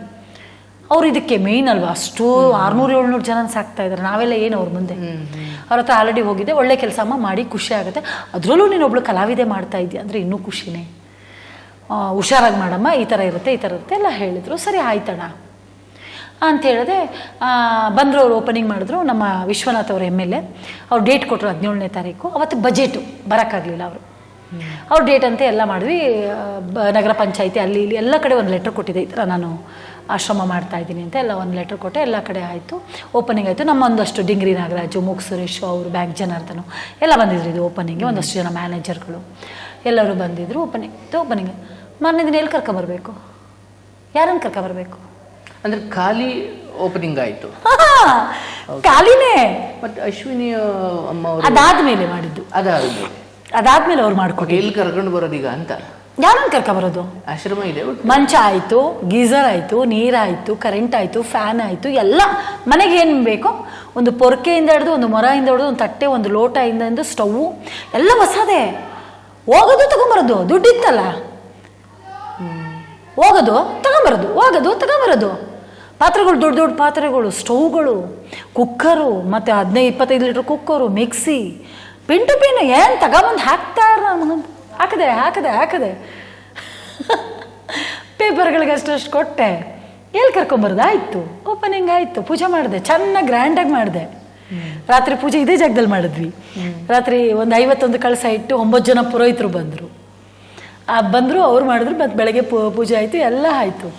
ಅವ್ರು ಇದಕ್ಕೆ ಮೇಯ್ನ್ ಅಲ್ವಾ? ಅಷ್ಟು ಆರ್ನೂರು ಏಳ್ನೂರು ಜನ ಸಾಕ್ತಾ ಇದ್ದಾರೆ ನಾವೆಲ್ಲ ಏನು ಅವ್ರ ಮುಂದೆ? ಅವ್ರ ಹತ್ರ ಆಲ್ರೆಡಿ ಹೋಗಿದ್ದೆ. ಒಳ್ಳೆ ಕೆಲಸ ಅಮ್ಮ ಮಾಡಿ ಖುಷಿ ಆಗುತ್ತೆ. ಅದರಲ್ಲೂ ನೀನು ಒಬ್ಳು ಕಲಾವಿದೆ ಮಾಡ್ತಾ ಇದ್ದೀಯ ಅಂದರೆ ಇನ್ನೂ ಖುಷಿನೇ. ಹುಷಾರಾಗಿ ಮಾಡಮ್ಮ ಈ ಥರ ಇರುತ್ತೆ ಈ ಥರ ಇರುತ್ತೆ ಎಲ್ಲ ಹೇಳಿದರು. ಸರಿ ಆಯ್ತಣ್ಣ. ಅಂತ ಹೇಳಿದೆ ಬಂದರು ಅವರು ಓಪನಿಂಗ್ ಮಾಡಿದ್ರು ನಮ್ಮ ವಿಶ್ವನಾಥ್ ಅವರು ಎಂ ಎಲ್ ಎ ಅವ್ರು ಡೇಟ್ ಕೊಟ್ಟರು ಹದಿನೇಳನೇ ತಾರೀಕು. ಅವತ್ತು ಬಜೆಟು ಬರೋಕ್ಕಾಗಲಿಲ್ಲ ಅವರು. ಅವ್ರ ಡೇಟ್ ಅಂತ ಎಲ್ಲ ಮಾಡಿದ್ವಿ. ನಗರ ಪಂಚಾಯತಿ ಅಲ್ಲಿ ಇಲ್ಲಿ ಎಲ್ಲ ಕಡೆ ಒಂದು ಲೆಟ್ರ್ ಕೊಟ್ಟಿದ್ದೆ ಈ ಥರ ನಾನು ಆಶ್ರಮ ಮಾಡ್ತಾ ಇದ್ದೀನಿ ಅಂತ ಎಲ್ಲ ಒಂದು ಲೆಟ್ರ್ ಕೊಟ್ಟೆ. ಎಲ್ಲ ಕಡೆ ಆಯಿತು. ಓಪನಿಂಗ್ ಆಯಿತು. ನಮ್ಮ ಒಂದಷ್ಟು ಡಿಂಗ್ರಿ ನಾಗರಾಜು ಮೂಕ್ ಸುರೇಶ್ ಅವರು ಬ್ಯಾಂಕ್ ಜನಾರ್ದನು ಎಲ್ಲ ಬಂದಿದ್ರು ಇದು ಓಪನಿಂಗ್ಗೆ ಒಂದಷ್ಟು ಜನ ಮ್ಯಾನೇಜರ್ಗಳು ಎಲ್ಲರೂ ಬಂದಿದ್ರು. ಓಪನಿಂಗ್ ಇತ್ತು ಓಪನಿಂಗ್ ಮೊನ್ನೆ ದಿನ ಎಲ್ಲಿ ಕರ್ಕೊಬರ್ಬೇಕು ಯಾರನ್ನು ಕರ್ಕೊಂಬರ್ಬೇಕು ಅಂದ್ರೆ ಖಾಲಿ ಓಪನಿಂಗ್ ಆಯಿತು. ಖಾಲಿನೇ! ಮತ್ತೆ ಅಶ್ವಿನಿ ಅಮ್ಮ ಅದಾದ ಅದಾದ್ಮೇಲೆ ಮಾಡಿದ್ದು. ಅದಾದ್ಮೇಲೆ. ಅದಾದ್ಮೇಲೆ ಅವ್ರು ಮಾಡ್ಕೊಟ್ಟು ಎಲ್ಲಿ ಕರ್ಕೊಂಡು ಬರೋದು ಈಗ ಅಂತ? ಯಾರನ್ನು ಕರ್ಕೊಂಬರೋದು ಆಶ್ರಮ ಇದೆ. ಮಂಚ ಆಯ್ತು ಗೀಸರ್ ಆಯ್ತು ನೀರಾಯ್ತು ಕರೆಂಟ್ ಆಯ್ತು ಫ್ಯಾನ್ ಆಯ್ತು ಎಲ್ಲ ಮನೆಗೆ ಏನು ಬೇಕೋ ಒಂದು ಪೊರ್ಕೆಯಿಂದ ಹಿಡಿದು ಒಂದು ಮೊರದಿಂದ ಹಿಡಿದು ಒಂದು ತಟ್ಟೆ ಒಂದು ಲೋಟದಿಂದ ಹಿಂದೆ ಸ್ಟವ್ವು ಎಲ್ಲ ಹೊಸದೇ. ಹೋಗೋದು ತಗೊಂಬರೋದು ದುಡ್ಡಿತ್ತಲ್ಲ? ಹೋಗೋದು ತಗೊಂಬರೋದು ಹೋಗೋದು ತಗೊಂಬರೋದು. ಪಾತ್ರೆಗಳು ದೊಡ್ಡ ದೊಡ್ಡ ಪಾತ್ರೆಗಳು ಸ್ಟವ್ಗಳು ಕುಕ್ಕರು ಮತ್ತು ಹದಿನೈದು ಇಪ್ಪತ್ತೈದು litre cooker mixie pin to pin ಏನು ತಗೊಂಬಂದು ಹಾಕ್ತಾರ ನಮಗಂತ ಹಾಕಿದೆ ಹಾಕಿದೆ ಹಾಕಿದೆ. ಪೇಪರ್ಗಳಿಗೆ ಅಷ್ಟು ಕೊಟ್ಟೆ. ಎಲ್ಲಿ ಕರ್ಕೊಂಬರೋದು? ಆಯಿತು. ಓಪನಿಂಗ್ ಆಯಿತು. ಪೂಜೆ ಮಾಡಿದೆ. ಚೆನ್ನಾಗಿ ಗ್ರ್ಯಾಂಡಾಗಿ ಮಾಡಿದೆ. ರಾತ್ರಿ ಪೂಜೆ ಇದೇ ಜಾಗದಲ್ಲಿ ಮಾಡಿದ್ವಿ. ರಾತ್ರಿ ಒಂದು ಐವತ್ತೊಂದು ಕಳಸ ಇಟ್ಟು ಒಂಬತ್ತು ಜನ ಪುರೋಹಿತರು ಬಂದರು. ಆ ಬಂದರು, ಅವ್ರು ಮಾಡಿದ್ರು ಮತ್ತು ಬೆಳಗ್ಗೆ ಪೂಜೆ ಆಯಿತು, ಎಲ್ಲ ಆಯಿತು.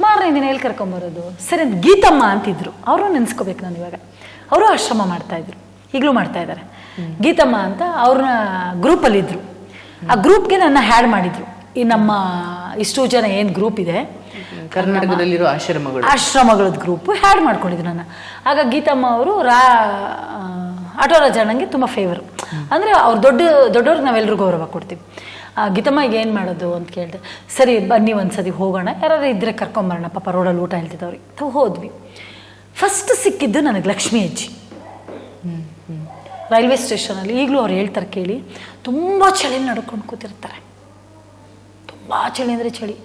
ಮಾರನೇ ದಿನ ಎಲ್ಲಿ ಕರ್ಕೊಂಬರೋದು? ಸರಿ ಗೀತಮ್ಮ ಅಂತಿದ್ರು. ಅವರು ನೆನೆಸ್ಕೋಬೇಕು ನಾನು ಇವಾಗ. ಅವರು ಆಶ್ರಮ ಮಾಡ್ತಾಯಿದ್ರು ಈಗಲೂ ಮಾಡ್ತಾ ಇದ್ದಾರೆ ಗೀತಮ್ಮ ಅಂತ ಅವ್ರನ್ನ ಗ್ರೂಪಲ್ಲಿದ್ದರು ಆ ಗ್ರೂಪ್ಗೆ ನನ್ನ ಹ್ಯಾಡ್ ಮಾಡಿದ್ರು. ಈ ನಮ್ಮ ಇಷ್ಟು ಜನ ಏನು ಗ್ರೂಪ್ ಇದೆ? ಕರ್ನಾಟಕದಲ್ಲಿರೋ ಆಶ್ರಮಗಳು. ಆಶ್ರಮಗಳ ಗ್ರೂಪ್ ಹ್ಯಾಡ್ ಮಾಡ್ಕೊಂಡಿದ್ರು ನನ್ನ. ಆಗ ಗೀತಮ್ಮ ಅವರು ರಾ ಆಟೋ ರಾಜಣ್ಣಂಗೆ ತುಂಬ ಫೇವರು ಅಂದರೆ ಅವ್ರು ದೊಡ್ಡ ದೊಡ್ಡವ್ರಿಗೆ ನಾವೆಲ್ಲರೂ ಗೌರವ ಕೊಡ್ತೀವಿ. ಆ, ಗೀತಮ್ಮ ಈಗ ಏನು ಮಾಡೋದು ಅಂತ ಕೇಳಿದೆ ಸರಿ ಬನ್ನಿ ಒಂದ್ಸತಿ ಹೋಗೋಣ. ಯಾರಾದ್ರೂ ಇದ್ದರೆ ಕರ್ಕೊಂಬರೋಣ ಪಾಪ ರೋಡಲ್ಲಿ ಊಟ ಹೇಳ್ತಿದ್ದವ್ರಿಗೆ. ಹೋದ್ವಿ. ಫಸ್ಟ್ ಸಿಕ್ಕಿದ್ದು ನನಗೆ ಲಕ್ಷ್ಮೀ ಅಜ್ಜಿ. ರೈಲ್ವೆ ಸ್ಟೇಷನಲ್ಲಿ ಈಗಲೂ ಅವ್ರು ಹೇಳ್ತಾರೆ ಕೇಳಿ ತುಂಬ ಚಳಿ ನಡ್ಕೊಂಡು ಕೂತಿರ್ತಾರೆ. ತುಂಬ ಚಳಿ ಅಂದರೆ ಚಳಿ.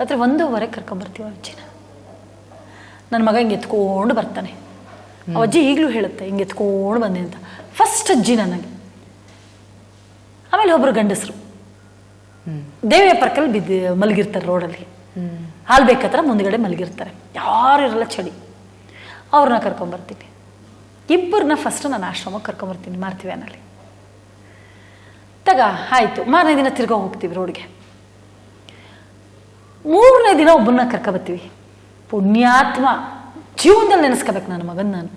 ಆದರೆ ಒಂದೂವರೆ ಕರ್ಕೊಂಬರ್ತೀವಿ ಅಜ್ಜಿನ. ನನ್ನ ಮಗ ಹಿಂಗೆ ಎತ್ಕೊಂಡು ಬರ್ತಾನೆ. ಆ ಅಜ್ಜಿ ಈಗಲೂ ಹೇಳುತ್ತೆ ಹಿಂಗೆ ಎತ್ಕೊಂಡು ಬಂದೆ ಅಂತ. ಫಸ್ಟ್ ಅಜ್ಜಿ ನನಗೆ. ಆಮೇಲೆ ಒಬ್ಬರು ಗಂಡಸರು. ದೇವಿಯ ಪರ್ಕಲ್ಲಿ ಬಿದ್ದು ಮಲಗಿರ್ತಾರೆ ರೋಡಲ್ಲಿ. ಹಾಲು ಬೇಕತ್ರ ಮುಂದ್ಗಡೆ ಮಲಗಿರ್ತಾರೆ. ಯಾರು ಇರಲ್ಲ ಚಳಿ. ಅವ್ರನ್ನ ಕರ್ಕೊಂಬರ್ತೀನಿ. ಇಬ್ಬರನ್ನ ಫಸ್ಟ್ ನಾನು ಆಶ್ರಮಕ್ಕೆ ಕರ್ಕೊಂಬರ್ತೀನಿ ಮಾರ್ತಿವ್ಯಾನಲ್ಲಿ ತಗ, ಆಯಿತು. ಮಾರನೇ ದಿನ ತಿರ್ಗೋ ಹೋಗ್ತೀವಿ ರೋಡ್ಗೆ. ಮೂರನೇ ದಿನ ಒಬ್ಬನ್ನ ಕರ್ಕೊಬತ್ತೀವಿ ಪುಣ್ಯಾತ್ಮ. ಜೀವನದಲ್ಲಿ ನೆನೆಸ್ಕೋಬೇಕು ನನ್ನ ಮಗನ ನಾನು.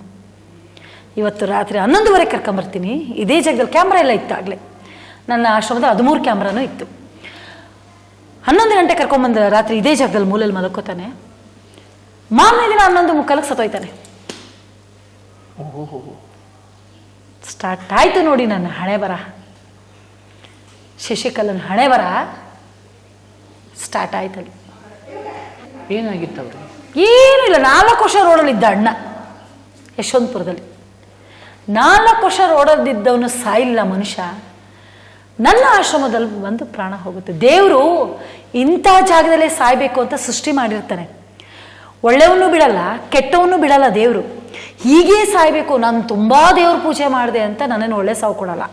ಇವತ್ತು ರಾತ್ರಿ ಹನ್ನೊಂದುವರೆಗೆ ಕರ್ಕೊಂಬರ್ತೀನಿ ಇದೇ ಜಾಗದಲ್ಲಿ ಕ್ಯಾಮ್ರಾ ಎಲ್ಲ ಇತ್ತು ಆಗಲೇ. ನನ್ನ ಆಶ್ರಮದ ಹದಿಮೂರು ಕ್ಯಾಮ್ರಾನೂ ಇತ್ತು. ಹನ್ನೊಂದು ಗಂಟೆ ಕರ್ಕೊಂಬಂದ ರಾತ್ರಿ ಇದೇ ಜಾಗದಲ್ಲಿ ಮೂಲೆಯಲ್ಲಿ ಮಲ್ಕೋತಾನೆ. ಮಾರನೇ ದಿನ ಹನ್ನೊಂದು ಮುಕ್ಕಾಲಕ್ಕೆ ಸತ್ತೋಯ್ತಾನೆ. ಓಹೋ ಸ್ಟಾರ್ಟ್ ಆಯಿತು ನೋಡಿ ನನ್ನ ಹಣೆ ಬರ. ಶಶಿಕಲನ್ ಹಣೆ ಬರ. ಸ್ಟಾರ್ಟ್ ಆಯ್ತಲ್ಲಿ. ಏನಾಗಿತ್ತು ಅವ್ರಿಗೆ? ಏನೂ ಇಲ್ಲ ನಾಲ್ಕು ವರ್ಷ ರೋಡಲ್ಲಿದ್ದ ಅಣ್ಣ ಯಶವಂತಪುರದಲ್ಲಿ. ನಾಲ್ಕು ವರ್ಷ ರೋಡಲ್ಲಿದ್ದವನು ಸಾಯಿಲ್ಲ ಮನುಷ್ಯ. ನನ್ನ ಆಶ್ರಮದಲ್ಲಿ ಬಂದು ಪ್ರಾಣ ಹೋಗುತ್ತೆ. ದೇವರು ಇಂಥ ಜಾಗದಲ್ಲೇ ಸಾಯಬೇಕು ಅಂತ ಸೃಷ್ಟಿ ಮಾಡಿರ್ತಾನೆ. ಒಳ್ಳೆಯವನು ಬಿಡಲ್ಲ ಕೆಟ್ಟವನು ಬಿಡಲ್ಲ ದೇವರು. ಹೀಗೇ ಸಾಯಬೇಕು ನಾನು ತುಂಬ ದೇವ್ರ ಪೂಜೆ ಮಾಡಿದೆ ಅಂತ ನನ್ನನ್ನು ಒಳ್ಳೆ ಸಾವು ಕೊಡಲ್ಲ.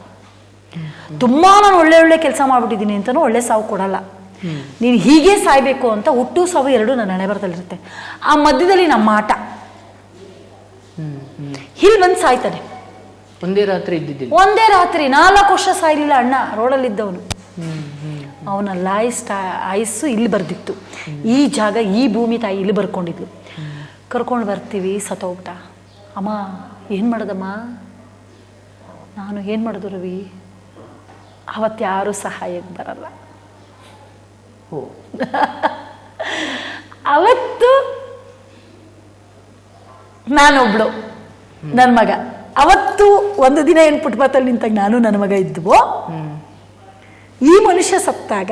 ತುಂಬ ನಾನು ಒಳ್ಳೆ ಒಳ್ಳೆ ಕೆಲಸ ಮಾಡಿಬಿಟ್ಟಿದ್ದೀನಿ ಅಂತಲೂ ಒಳ್ಳೆ ಸಾವು ಕೊಡಲ್ಲ. ನೀನು ಹೀಗೆ ಸಾಯ್ಬೇಕು ಅಂತ ಹುಟ್ಟು ಸಾವು ಎರಡು ನನ್ನ ಹಣೆ ಬರದಲ್ಲಿರುತ್ತೆ ಆ ಮಧ್ಯದಲ್ಲಿ ನಮ್ಮ ಆಟ. ಇಲ್ಲಿ ಬಂದು ಸಾಯ್ತಾನೆ. ಒಂದೇ ರಾತ್ರಿ ಇದ್ದಿದ್ದಿಲ್ಲ. ಒಂದೇ ರಾತ್ರಿ ನಾಲ್ಕು ವರ್ಷ ಸಾಯಲಿಲ್ಲ ಅಣ್ಣ ರೋಡಲ್ಲಿದ್ದವನು. ಅವನ ಲಾಯಿಸ್ಟ್ ಆಯಸ್ಸು ಇಲ್ಲಿ ಬರ್ದಿತ್ತು. ಈ ಜಾಗ ಈ ಭೂಮಿ ತಾಯಿ ಇಲ್ಲಿ ಬರ್ಕೊಂಡಿದ್ಲು. ಕರ್ಕೊಂಡು ಬರ್ತೀವಿ ಸತ್ತೋಗ್ಬಿಟ್ಟ ಅಮ್ಮ ಏನು ಮಾಡೋದಮ್ಮ? ನಾನು ಏನು ಮಾಡೋದು ರವಿ? ಅವತ್ತು ಯಾರೂ ಸಹಾಯಕ್ಕೆ ಬರಲ್ಲ. ಅವತ್ತು ನಾನೊಬ್ಳು ನನ್ನ ಮಗ. ಅವತ್ತು ಒಂದು ದಿನ ಏನು ಪುಟ್ಪಾತಲ್ಲಿ ನಿಂತಾಗ ನಾನು ನನ್ನ ಮಗ ಇದ್ವು. ಈ ಮನುಷ್ಯ ಸತ್ತಾಗ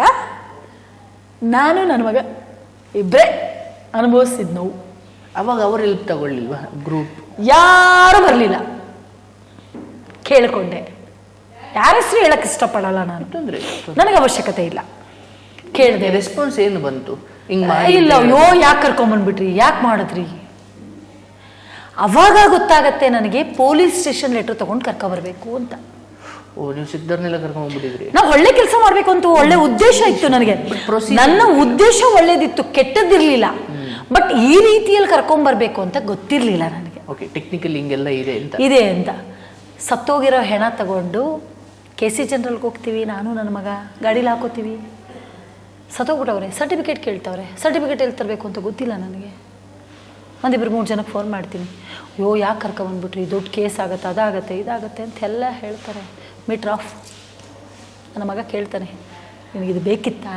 ನಾನು ನನ್ನ ಮಗ ಇಬ್ಬರೇ ಅನುಭವಿಸಿದ್ ನೋವು. ಅವಾಗ ಅವ್ರು ಹೆಲ್ಪ್ ತಗೊಳ್ಳಿಲ್ವ ಗ್ರೂಪ್ ಯಾರು ಬರಲಿಲ್ಲ. ಕೇಳಿಕೊಂಡೆ. ಯಾರ ಹೆಸರು ಹೇಳಕ್ಕೆ ಇಷ್ಟಪಡಲ್ಲ ನಾನು. ಅಂತಂದ್ರೆ ನನಗೆ ಅವಶ್ಯಕತೆ ಇಲ್ಲ. ಕೇಳಿದೆ. ರೆಸ್ಪಾನ್ಸ್ ಏನು ಬಂತು? ಹಿಂಗೆ ಇಲ್ಲ ಅಯ್ಯೋ ಯಾಕೆ ಕರ್ಕೊಂಬಂದ್ಬಿಟ್ರಿ ಯಾಕೆ ಮಾಡಿದ್ರಿ? ಅವಾಗ ಗೊತ್ತಾಗತ್ತೆ ನನಗೆ ಪೊಲೀಸ್ ಸ್ಟೇಷನ್ ಲೆಟರ್ ತಗೊಂಡು ಕರ್ಕೊಬರ್ಬೇಕು ಅಂತ. ಓ ನೀವು ಸಿದ್ಧರ್ನೆಲ್ಲ ಕರ್ಕೊಂಡ್ ಹೋಗ್ಬಿಟ್ಟಿದ್ರಿ. ನಾವು ಒಳ್ಳೆ ಕೆಲಸ ಮಾಡ್ಬೇಕು ಅಂತ ಒಳ್ಳೆ ಉದ್ದೇಶ ಇತ್ತು ನನಗೆ. ನನ್ನ ಉದ್ದೇಶ ಒಳ್ಳೇದಿತ್ತು ಕೆಟ್ಟದಿರ್ಲಿಲ್ಲ ಬಟ್ ಈ ರೀತಿಯಲ್ಲಿ ಕರ್ಕೊಂಬರ್ಬೇಕು ಅಂತ ಗೊತ್ತಿರಲಿಲ್ಲ ನನಗೆ. ಓಕೆ ಟೆಕ್ನಿಕಲ್ ಹಿಂಗೆಲ್ಲ ಇದೆ ಅಂತ. ಇದೆ ಅಂತ. ಸತ್ತೋಗಿರೋ ಹೆಣ ತಗೊಂಡು ಕೆ ಸಿ ಜನರಲ್ಗೆ ಹೋಗ್ತೀವಿ ನಾನು ನನ್ನ ಮಗ ಗಾಡೀಲಿ ಹಾಕೋತೀವಿ ಸತ್ತೋಗ್ಬಿಟ್ಟವ್ರೆ ಸರ್ಟಿಫಿಕೇಟ್ ಕೇಳ್ತವ್ರೆ ಸರ್ಟಿಫಿಕೇಟ್ ಎಲ್ಲಿ ತರಬೇಕು ಅಂತ ಗೊತ್ತಿಲ್ಲ ನನಗೆ. ಒಂದಿಬ್ಬರು ಮೂರು ಜನಕ್ಕೆ ಫೋನ್ ಮಾಡ್ತೀನಿ. ಅಯ್ಯೋ ಯಾಕೆ ಕರ್ಕೊಂಬಂದ್ಬಿಟ್ರಿ? ದೊಡ್ಡ ಕೇಸ್ ಆಗುತ್ತೆ ಅದಾಗತ್ತೆ ಇದಾಗತ್ತೆ ಅಂತೆಲ್ಲ ಹೇಳ್ತಾರೆ. Meter off. ನನ್ನ ಮಗ ಕೇಳ್ತಾನೆ ನಿನಗಿದು ಬೇಕಿತ್ತಾ?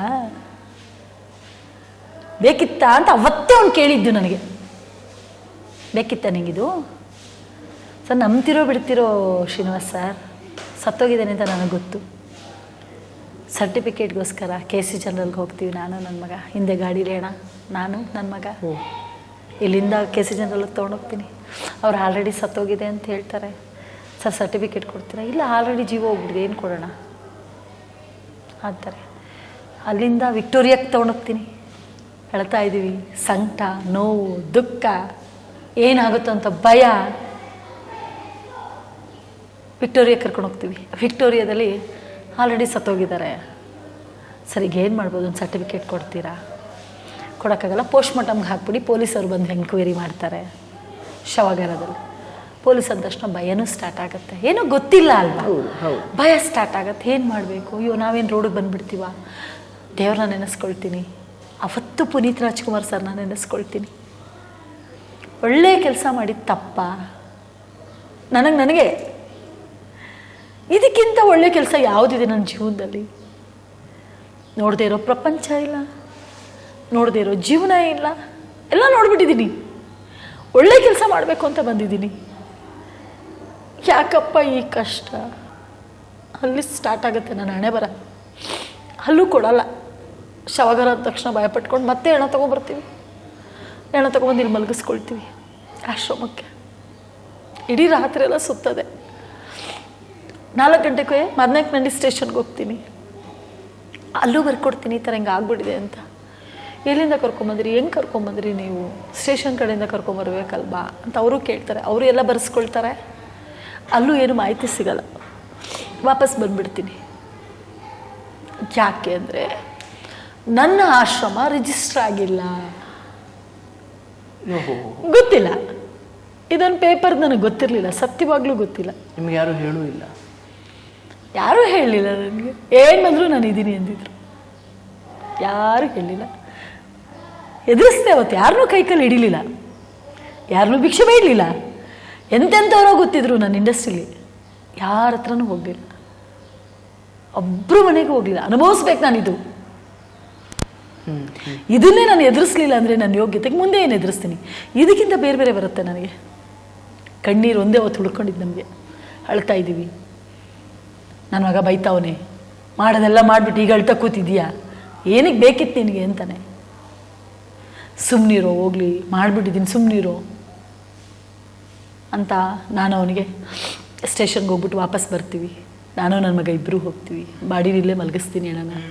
ಬೇಕಿತ್ತಾ? ಅಂತ ಅವತ್ತೇ ಅವ್ನು ಕೇಳಿದ್ದು ನನಗೆ. ಬೇಕಿತ್ತಾ ನಿಂಗಿದು? ಸರ್ ನಂಬ್ತಿರೋ ಬಿಡ್ತಿರೋ ಶ್ರೀನಿವಾಸ್ ಸರ್ ಸತ್ತೋಗಿದ್ದೇನೆ ಅಂತ ನನಗೆ ಗೊತ್ತು. ಸರ್ಟಿಫಿಕೇಟ್ಗೋಸ್ಕರ ಕೆ ಸಿ ಜನರಲ್ಗೆ ಹೋಗ್ತೀವಿ ನಾನು ನನ್ನ ಮಗ. ಹಿಂದೆ ಗಾಡಿ ಅಣ್ಣ ನಾನು ನನ್ನ ಮಗ. ಇಲ್ಲಿಂದ ಕೆ ಸಿ ಜನರಲ್ಗೆ ತೊಗೊಂಡೋಗ್ತೀನಿ. ಅವ್ರು ಆಲ್ರೆಡಿ ಸತ್ತೋಗಿದೆ ಅಂತ ಹೇಳ್ತಾರೆ. ಸರ್ ಸರ್ಟಿಫಿಕೇಟ್ ಕೊಡ್ತೀರಾ? ಇಲ್ಲ ಆಲ್ರೆಡಿ ಜೀವ ಹೋಗ್ಬಿಟ್ಟಿದೆ. ಏನು ಕೊಡೋಣ? ಅಂತಾರೆ ಅಲ್ಲಿಂದ ವಿಕ್ಟೋರಿಯಾಕ್ಕೆ ತೊಗೊಂಡೋಗ್ತೀನಿ ಹೇಳ್ತಾ ಇದ್ದೀವಿ. ಸಂಕಟ, ನೋವು, ದುಃಖ, ಏನಾಗುತ್ತೋ ಅಂತ ಭಯ. ವಿಕ್ಟೋರಿಯಾ ಕರ್ಕೊಂಡು ಹೋಗ್ತೀವಿ. ವಿಕ್ಟೋರಿಯಾದಲ್ಲಿ ಆಲ್ರೆಡಿ ಸತ್ತೋಗಿದ್ದಾರೆ. ಈಗ ಏನು ಮಾಡ್ಬೋದು? ಒಂದು ಸರ್ಟಿಫಿಕೇಟ್ ಕೊಡ್ತೀರಾ? ಕೊಡೋಕ್ಕಾಗಲ್ಲ. ಪೋಸ್ಟ್ ಮಾರ್ಟಮ್ಗೆ ಹಾಕ್ಬಿಡಿ. ಪೊಲೀಸರು ಬಂದು ಎಂಕ್ವೈರಿ ಮಾಡ್ತಾರೆ? ಶವಗಾರದಲ್ಲಿ. ಪೊಲೀಸ್ ಅಂದ ತಕ್ಷಣ ಭಯನೂ ಸ್ಟಾರ್ಟ್ ಆಗುತ್ತೆ. ಏನೋ ಗೊತ್ತಿಲ್ಲ ಅಲ್ವಾ? ಭಯ ಸ್ಟಾರ್ಟ್ ಆಗುತ್ತೆ. ಏನು ಮಾಡಬೇಕು? ಅಯ್ಯೋ ನಾವೇನು ರೋಡಿಗೆ ಬಂದುಬಿಡ್ತೀವ? ದೇವ್ರನ್ನ ನೆನೆಸ್ಕೊಳ್ತೀನಿ. ಅವತ್ತು ಪುನೀತ್ ರಾಜ್ಕುಮಾರ್ ಸರ್ನ ನೆನೆಸ್ಕೊಳ್ತೀನಿ. ಒಳ್ಳೆಯ ಕೆಲಸ ಮಾಡಿದ ತಪ್ಪ. ನನಗೆ ನನಗೆ ಇದಕ್ಕಿಂತ ಒಳ್ಳೆ ಕೆಲಸ ಯಾವುದಿದೆ ನನ್ನ ಜೀವನದಲ್ಲಿ? ನೋಡದೇ ಇರೋ ಪ್ರಪಂಚ ಇಲ್ಲ. ನೋಡದೇ ಇರೋ ಜೀವನ ಇಲ್ಲ. ಎಲ್ಲ ನೋಡ್ಬಿಟ್ಟಿದ್ದೀನಿ. ಒಳ್ಳೆ ಕೆಲಸ ಮಾಡಬೇಕು ಅಂತ ಬಂದಿದ್ದೀನಿ. ಯಾಕಪ್ಪ ಈ ಕಷ್ಟ? ಅಲ್ಲಿ ಸ್ಟಾರ್ಟ್ ಆಗುತ್ತೆ, ನನ್ನ ಹಣೆ ಬರ. ಅಲ್ಲೂ ಕೊಡಲ್ಲ. ಶವಗರ ಅಂದ ತಕ್ಷಣ ಭಯಪಟ್ಕೊಂಡು ಮತ್ತೆ ಹೆಣ ತೊಗೊಬರ್ತೀವಿ. ಹೆಣ ತೊಗೊಂಬಂದು ಇಲ್ಲಿ ಮಲಗಿಸ್ಕೊಳ್ತೀವಿ, ಆಶ್ರಮಕ್ಕೆ. ಇಡೀ ರಾತ್ರಿ ಎಲ್ಲ ಸುತ್ತದೆ. ನಾಲ್ಕು ಗಂಟೆಗೆ ಮದ್ನಾಲ್ಕು ನಂಡಿ ಸ್ಟೇಷನ್ಗೆ ಹೋಗ್ತೀನಿ. ಅಲ್ಲೂ ಬರ್ಕೊಡ್ತೀನಿ, ಈ ಥರ ಹಿಂಗೆ ಆಗ್ಬಿಟ್ಟಿದೆ ಅಂತ. ಎಲ್ಲಿಂದ ಕರ್ಕೊಂಬಂದ್ರಿ? ಹೆಂಗೆ ಕರ್ಕೊಂಬಂದ್ರಿ ನೀವು? ಸ್ಟೇಷನ್ ಕಡೆಯಿಂದ ಕರ್ಕೊಂಬರ್ಬೇಕಲ್ವಾ? ಅಂತ ಅವರು ಕೇಳ್ತಾರೆ. ಅವರು ಎಲ್ಲ ಬರೆಸ್ಕೊಳ್ತಾರೆ. ಅಲ್ಲೂ ಏನು ಮಾಹಿತಿ ಸಿಗಲ್ಲ. ವಾಪಸ್ ಬಂದುಬಿಡ್ತೀನಿ. ಯಾಕೆ ಅಂದರೆ ನನ್ನ ಆಶ್ರಮ ರಿಜಿಸ್ಟರ್ ಆಗಿಲ್ಲ. ಗೊತ್ತಿಲ್ಲ. ಇದೊಂದು ಪೇಪರ್ ನನಗೆ ಗೊತ್ತಿರಲಿಲ್ಲ. ಸತ್ಯವಾಗ್ಲೂ ಗೊತ್ತಿಲ್ಲ. ನಿಮ್ಗೆ ಯಾರು ಹೇಳೂ ಇಲ್ಲ? ಯಾರೂ ಹೇಳಲಿಲ್ಲ ನನಗೆ. ಏನು ಬಂದರೂ ನಾನು ಇದ್ದೀನಿ ಅಂದಿದ್ರು. ಯಾರೂ ಹೇಳಲಿಲ್ಲ. ಎದುರಿಸ್ದೆ ಅವತ್ತು. ಯಾರನ್ನೂ ಕೈ ಕಲ್ಲಿ ಹಿಡಿಲಿಲ್ಲ. ಯಾರನ್ನೂ ಭಿಕ್ಷೆ ಬೇಡಲಿಲ್ಲ. ಎಂತೆಂಥವ್ರೋ ಗೊತ್ತಿದ್ರು ನನ್ನ ಇಂಡಸ್ಟ್ರೀಲಿ. ಯಾರ ಹತ್ರನೂ ಹೋಗಲಿಲ್ಲ. ಒಬ್ಬರು ಮನೆಗೆ ಹೋಗಲಿಲ್ಲ. ಅನುಭವಿಸ್ಬೇಕು ನಾನಿದು. ಇದನ್ನೇ ನಾನು ಎದುರಿಸ್ಲಿಲ್ಲ ಅಂದರೆ ನನ್ನ ಯೋಗ್ಯತೆಗೆ ಮುಂದೆ ಏನು ಎದುರಿಸ್ತೀನಿ? ಇದಕ್ಕಿಂತ ಬೇರೆ ಬೇರೆ ಬರುತ್ತೆ ನನಗೆ. ಕಣ್ಣೀರು ಒಂದೇ ಅವತ್ತು ಹುಡ್ಕೊಂಡಿದ್ದು ನಮಗೆ. ಅಳ್ತಾ ಇದ್ದೀವಿ ನನ್ನ ಮಗ ಬೈತಾವನೆ. ಮಾಡೋದೆಲ್ಲ ಮಾಡಿಬಿಟ್ಟು ಈಗ ಅಳ್ತಾ ಕೂತಿದ್ಯಾ ಏನಕ್ಕೆ ಬೇಕಿತ್ತು ನಿನಗೆ ಅಂತಾನೆ. ಸುಮ್ಮನಿರೋ ಹೋಗ್ಲಿ. ಮಾಡಿಬಿಟ್ಟಿದ್ದೀನಿ ಸುಮ್ಮನಿರೋ ಅಂತ ನಾನು ಅವನಿಗೆ ಸ್ಟೇಷನ್ಗೆ ಹೋಗ್ಬಿಟ್ಟು ವಾಪಸ್ ಬರ್ತೀವಿ. ನಾನು ನನ್ನ ಮಗ ಇಬ್ಬರೂ ಹೋಗ್ತೀವಿ. ಬಾಡಿಲಿಲ್ಲೇ ಮಲಗಿಸ್ತೀನಿ ಅಣ್ಣ